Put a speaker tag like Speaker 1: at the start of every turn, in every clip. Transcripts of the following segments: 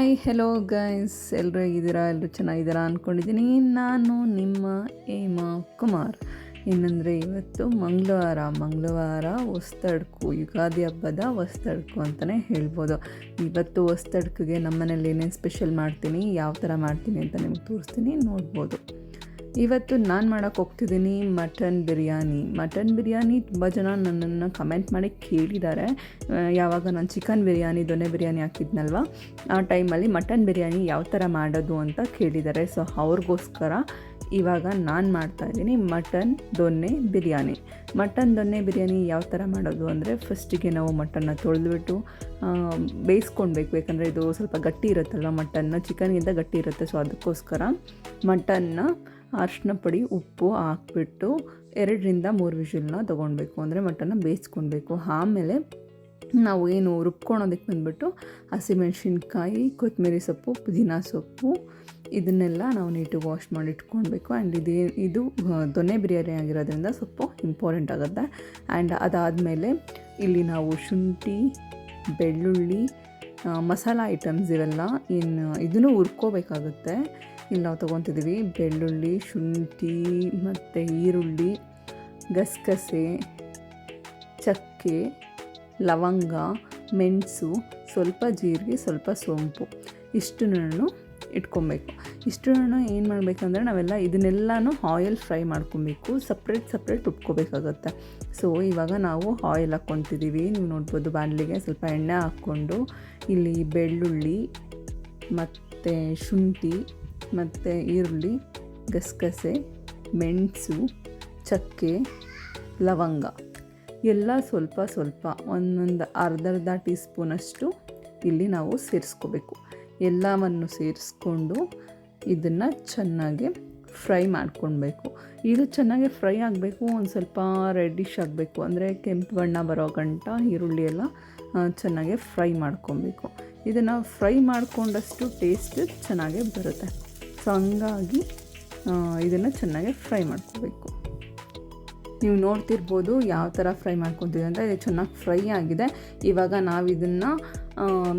Speaker 1: Hi hello guys ಎಲ್ಲರೂ ಹೇಗಿದ್ದೀರಾ? ಎಲ್ಲರೂ ಚೆನ್ನಾಗಿದ್ದೀರಾ ಅಂದ್ಕೊಂಡಿದ್ದೀನಿ ನಾನು ನಿಮ್ಮ ಹೇಮಾ ಕುಮಾರ್. ಏನಂದರೆ ಇವತ್ತು ಮಂಗಳವಾರ ಮಂಗಳವಾರ ಹೊಸ್ತಡ್ಕು ಯುಗಾದಿ ಹಬ್ಬದ ಹೊಸ್ತಡ್ಕು ಅಂತಲೇ ಹೇಳ್ಬೋದು. ಇವತ್ತು ಹೊಸ್ತಡ್ಕಿಗೆ ನಮ್ಮನೇಲಿ ಏನೇನು ಸ್ಪೆಷಲ್ ಮಾಡ್ತೀನಿ ಯಾವ ಥರ ಮಾಡ್ತೀನಿ ಅಂತ ನಿಮ್ಗೆ ತೋರಿಸ್ತೀನಿ, ನೋಡ್ಬೋದು. ಇವತ್ತು ನಾನು ಮಾಡೋಕ್ಕೆ ಹೋಗ್ತಿದ್ದೀನಿ ಮಟನ್ ಬಿರಿಯಾನಿ. ಮಟನ್ ಬಿರಿಯಾನಿ ತುಂಬ ಜನ ನನ್ನನ್ನು ಕಮೆಂಟ್ ಮಾಡಿ ಕೇಳಿದ್ದಾರೆ. ಯಾವಾಗ ನಾನು ಚಿಕನ್ ಬಿರಿಯಾನಿ ದೊನೆ ಬಿರಿಯಾನಿ ಹಾಕಿದ್ನಲ್ವ? ಆ ಟೈಮಲ್ಲಿ ಮಟನ್ ಬಿರಿಯಾನಿ ಯಾವ ಥರ ಮಾಡೋದು ಅಂತ ಕೇಳಿದ್ದಾರೆ. ಸೊ ಅವ್ರಿಗೋಸ್ಕರ ಇವಾಗ ನಾನು ಮಾಡ್ತಾಯಿದ್ದೀನಿ ಮಟನ್ ದೊನ್ನೆ ಬಿರಿಯಾನಿ. ಮಟನ್ ದೊನ್ನೆ ಬಿರಿಯಾನಿ ಯಾವ ಥರ ಮಾಡೋದು ಅಂದರೆ ಫಸ್ಟಿಗೆ ನಾವು ಮಟನ್ನ ತೊಳೆದ್ಬಿಟ್ಟು ಬೇಯಿಸ್ಕೊಳ್ಬೇಕು ಯಾಕಂದರೆ ಇದು ಸ್ವಲ್ಪ ಗಟ್ಟಿ ಇರುತ್ತಲ್ವ ಮಟನ್ನ? ಚಿಕನ್ಗಿಂತ ಗಟ್ಟಿ ಇರುತ್ತೆ. ಸೊ ಅದಕ್ಕೋಸ್ಕರ ಮಟನ್ನ ಅರಿಶಿನ ಪುಡಿ ಉಪ್ಪು ಹಾಕ್ಬಿಟ್ಟು ಎರಡರಿಂದ ಮೂರು ವಿಷಲ್ನ ತೊಗೊಳ್ಬೇಕು ಅಂದರೆ ಮಟನ್ನ ಬೇಯಿಸ್ಕೊಳ್ಬೇಕು. ಆಮೇಲೆ ನಾವು ಏನು ರುಬ್ಕೊಳೋದಕ್ಕೆ ಬಂದುಬಿಟ್ಟು ಹಸಿಮೆಣ್ಸಿನ್ಕಾಯಿ ಕೊತ್ತಂಬರಿ ಸೊಪ್ಪು ಪುದೀನ ಸೊಪ್ಪು ಇದನ್ನೆಲ್ಲ ನಾವು ನೀಟಾಗಿ ವಾಶ್ ಮಾಡಿ ಇಟ್ಕೊಳ್ಬೇಕು. ಆ್ಯಂಡ್ ಇದೇ ಇದು ಆ, ದೊನ್ನೆ ಬಿರಿಯಾನಿ ಆಗಿರೋದ್ರಿಂದ ಸ್ವಲ್ಪ ಇಂಪಾರ್ಟೆಂಟ್ ಆಗುತ್ತೆ. ಆ್ಯಂಡ್ ಅದಾದಮೇಲೆ ಇಲ್ಲಿ ನಾವು ಶುಂಠಿ ಬೆಳ್ಳುಳ್ಳಿ ಮಸಾಲ ಐಟಮ್ಸ್ ಇವೆಲ್ಲ ಇನ್ನು ಇದನ್ನು ಹುರ್ಕೋಬೇಕಾಗುತ್ತೆ. ನಾವು ತೊಗೊತಿದ್ದೀವಿ ಬೆಳ್ಳುಳ್ಳಿ, ಶುಂಠಿ ಮತ್ತು ಈರುಳ್ಳಿ, ಗಸಗಸೆ, ಚಕ್ಕೆ, ಲವಂಗ, ಮೆಣಸು, ಸ್ವಲ್ಪ ಜೀರಿಗೆ, ಸ್ವಲ್ಪ ಸೋಂಪು. ಇಷ್ಟನ್ನು ಇಟ್ಕೊಬೇಕು. ಇಷ್ಟನ್ನು ಏನು ಮಾಡಬೇಕಂದ್ರೆ ನಾವೆಲ್ಲ ಇದನ್ನೆಲ್ಲನೂ ಆಯಿಲ್ ಫ್ರೈ ಮಾಡ್ಕೊಬೇಕು. ಸಪ್ರೇಟ್ ಸಪ್ರೇಟ್ ಉಟ್ಕೋಬೇಕಾಗತ್ತೆ. ಸೊ ಇವಾಗ ನಾವು ಆಯಿಲ್ ಹಾಕ್ಕೊತಿದ್ದೀವಿ. ನೀವು ನೋಡ್ಬೋದು ಬಾಣಲಿಗೆ ಸ್ವಲ್ಪ ಎಣ್ಣೆ ಹಾಕ್ಕೊಂಡು ಇಲ್ಲಿ ಬೆಳ್ಳುಳ್ಳಿ ಮತ್ತು ಶುಂಠಿ ಮತ್ತು ಈರುಳ್ಳಿ, ಗಸಗಸೆ, ಮೆಣಸು, ಚಕ್ಕೆ, ಲವಂಗ. ಎಲ್ಲ ಸ್ವಲ್ಪ ಸ್ವಲ್ಪ ಒಂದೊಂದು ಅರ್ಧ ಅರ್ಧ ಟೀ ಸ್ಪೂನಷ್ಟು ಇಲ್ಲಿ ನಾವು ಸೇರಿಸ್ಕೋಬೇಕು. ಎಲ್ಲವನ್ನು ಸೇರಿಸ್ಕೊಂಡು ಇದನ್ನು ಚೆನ್ನಾಗಿ ಫ್ರೈ ಮಾಡ್ಕೊಳ್ಬೇಕು. ಇದು ಚೆನ್ನಾಗಿ ಫ್ರೈ ಆಗಬೇಕು, ಒಂದು ಸ್ವಲ್ಪ ರೆಡ್ಡಿಶ್ ಆಗಬೇಕು. ಅಂದರೆ ಕೆಂಪು ಬಣ್ಣ ಬರೋ ಗಂಟ ಈರುಳ್ಳಿ ಎಲ್ಲ ಚೆನ್ನಾಗಿ ಫ್ರೈ ಮಾಡ್ಕೊಬೇಕು ಇದನ್ನು ಫ್ರೈ ಮಾಡಿಕೊಂಡಷ್ಟು ಟೇಸ್ಟ್ ಚೆನ್ನಾಗೇ ಬರುತ್ತೆ. ಸೊ ಹಂಗಾಗಿ ಇದನ್ನು ಚೆನ್ನಾಗಿ ಫ್ರೈ ಮಾಡ್ಕೋಬೇಕು. ನೀವು ನೋಡ್ತಿರ್ಬೋದು ಯಾವ ಥರ ಫ್ರೈ ಮಾಡ್ಕೊತೀವಿ ಅಂತ ಇದು ಚೆನ್ನಾಗಿ ಫ್ರೈ ಆಗಿದೆ. ಇವಾಗ ನಾವು ಇದನ್ನು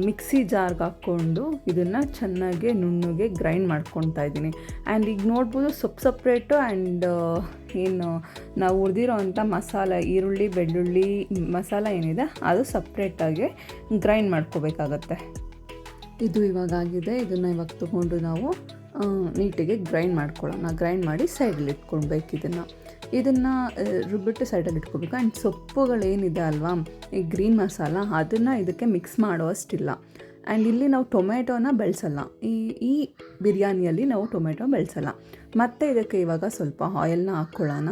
Speaker 1: ಮಿಕ್ಸಿ ಜಾರ್ಗೆ ಹಾಕ್ಕೊಂಡು ಇದನ್ನು ಚೆನ್ನಾಗಿ ನುಣ್ಣಗೆ ಗ್ರೈಂಡ್ ಮಾಡ್ಕೊತಾ ಇದ್ದೀನಿ. ಆ್ಯಂಡ್ ಈಗ ನೋಡ್ಬೋದು ಸೊಪ್ಪು ಸಪ್ರೇಟು ಆ್ಯಂಡ್ ಏನು, ನಾವು ಹುರಿದಿರೋ ಅಂಥ ಮಸಾಲ, ಈರುಳ್ಳಿ, ಬೆಳ್ಳುಳ್ಳಿ, ಮಸಾಲೆ ಏನಿದೆ ಅದು ಸಪ್ರೇಟಾಗಿ ಗ್ರೈಂಡ್ ಮಾಡ್ಕೋಬೇಕಾಗತ್ತೆ. ಇದು ಇವಾಗ ಆಗಿದೆ. ಇದನ್ನು ಇವಾಗ ತೊಗೊಂಡು ನಾವು ನೀಟಿಗೆ ಗ್ರೈಂಡ್ ಮಾಡ್ಕೊಳ್ಳೋಣ. ಗ್ರೈಂಡ್ ಮಾಡಿ ಸೈಡಲ್ಲಿ ಇಟ್ಕೊಳ್ಬೇಕು ಇದನ್ನು. ಇದನ್ನು ರುಬ್ಬಿಟ್ಟು ಸೈಡಲ್ಲಿ ಇಟ್ಕೊಬೇಕು ಆ್ಯಂಡ್ ಸೊಪ್ಪುಗಳೇನಿದೆ ಅಲ್ವಾ? ಈ ಗ್ರೀನ್ ಮಸಾಲ, ಅದನ್ನು ಇದಕ್ಕೆ ಮಿಕ್ಸ್ ಮಾಡೋಷ್ಟಿಲ್ಲ ಆ್ಯಂಡ್ ಇಲ್ಲಿ ನಾವು ಟೊಮೆಟೋನ ಬೆಳೆಸಲ್ಲ. ಈ ಈ ಬಿರಿಯಾನಿಯಲ್ಲಿ ನಾವು ಟೊಮೆಟೊ ಬೆಳೆಸಲ್ಲ. ಮತ್ತು ಇದಕ್ಕೆ ಇವಾಗ ಸ್ವಲ್ಪ ಆಯಿಲ್ನ ಹಾಕ್ಕೊಳ್ಳೋಣ.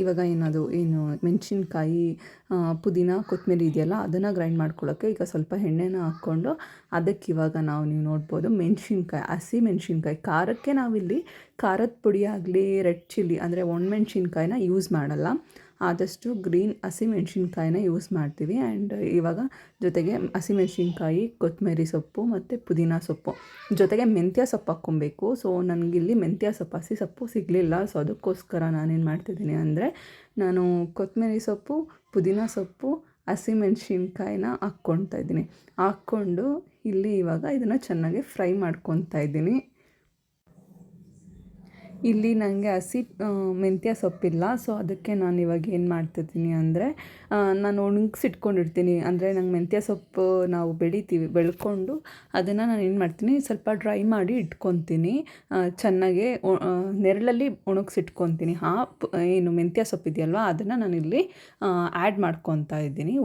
Speaker 1: ಇವಾಗ ಏನದು ಏನು ಮೆಣಸಿನ್ಕಾಯಿ ಪುದೀನ, ಕೊತ್ತಂಬರಿ ಇದೆಯಲ್ಲ, ಅದನ್ನು ಗ್ರೈಂಡ್ ಮಾಡ್ಕೊಳ್ಳೋಕ್ಕೆ ಈಗ ಸ್ವಲ್ಪ ಎಣ್ಣೆನ ಹಾಕ್ಕೊಂಡು ಅದಕ್ಕೆ ಇವಾಗ ನಾವು ನೀವು ನೋಡ್ಬೋದು ಮೆಣಸಿನ್ಕಾಯಿ, ಹಸಿ ಮೆಣಸಿನ್ಕಾಯಿ. ಖಾರಕ್ಕೆ ನಾವಿಲ್ಲಿ ಖಾರದ ಪುಡಿ ಆಗಲಿ, ರೆಡ್ ಚಿಲ್ಲಿ, ಅಂದರೆ ಒಣಮೆಣ್ಸಿನ್ಕಾಯಿನ ಯೂಸ್ ಮಾಡಲ್ಲ. ಆದಷ್ಟು ಗ್ರೀನ್ ಹಸಿಮೆಣ್ಸಿನ್ಕಾಯಿನ ಯೂಸ್ ಮಾಡ್ತೀವಿ. ಆ್ಯಂಡ್ ಇವಾಗ ಜೊತೆಗೆ ಹಸಿಮೆಣ್ಸಿನ್ಕಾಯಿ ಕೊತ್ತಂಬರಿ ಸೊಪ್ಪು ಮತ್ತು ಪುದೀನ ಸೊಪ್ಪು. ಜೊತೆಗೆ ಮೆಂತ್ಯ ಸೊಪ್ಪು ಹಾಕ್ಕೊಬೇಕು. ಸೊ ನನಗಿಲ್ಲಿ ಮೆಂತ್ಯ ಸೊಪ್ಪು, ಹಸಿ ಸೊಪ್ಪು ಸಿಗಲಿಲ್ಲ. ಸೊ ಅದಕ್ಕೋಸ್ಕರ ನಾನೇನು ಮಾಡ್ತಿದ್ದೀನಿ ಅಂದರೆ ನಾನು ಕೊತ್ತಂಬರಿ ಸೊಪ್ಪು, ಪುದೀನ ಸೊಪ್ಪು, ಹಸಿಮೆಣ್ಸಿನ್ಕಾಯಿನ ಹಾಕ್ಕೊಳ್ತಾ ಇದ್ದೀನಿ. ಹಾಕ್ಕೊಂಡು ಇಲ್ಲಿ ಇವಾಗ ಇದನ್ನು ಚೆನ್ನಾಗಿ ಫ್ರೈ ಮಾಡ್ಕೊತಾ ಇದ್ದೀನಿ. ಇಲ್ಲಿ ನನಗೆ ಹಸಿ ಮೆಂತ್ಯ ಸೊಪ್ಪಿಲ್ಲ. ಸೊ ಅದಕ್ಕೆ ನಾನು ಇವಾಗ ಏನು ಮಾಡ್ತಿದ್ದೀನಿ ಅಂದರೆ ನಾನು ಒಣಗಿಸಿಟ್ಕೊಂಡಿರ್ತೀನಿ. ಅಂದರೆ ನಂಗೆ ಮೆಂತ್ಯ ಸೊಪ್ಪು ನಾವು ಬೆಳಿತೀವಿ, ಬೆಳ್ಕೊಂಡು ಅದನ್ನು ನಾನು ಏನು ಮಾಡ್ತೀನಿ, ಸ್ವಲ್ಪ ಡ್ರೈ ಮಾಡಿ ಇಟ್ಕೊತೀನಿ. ಚೆನ್ನಾಗೆ ನೆರಳಲ್ಲಿ ಒಣಗಿಸಿಟ್ಕೊತೀನಿ. ಆ ಏನು ಮೆಂತ್ಯ ಸೊಪ್ಪು ಇದೆಯಲ್ವ, ಅದನ್ನು ನಾನಿಲ್ಲಿ ಆ್ಯಡ್ ಮಾಡ್ಕೊತಾ ಇದ್ದೀನಿ.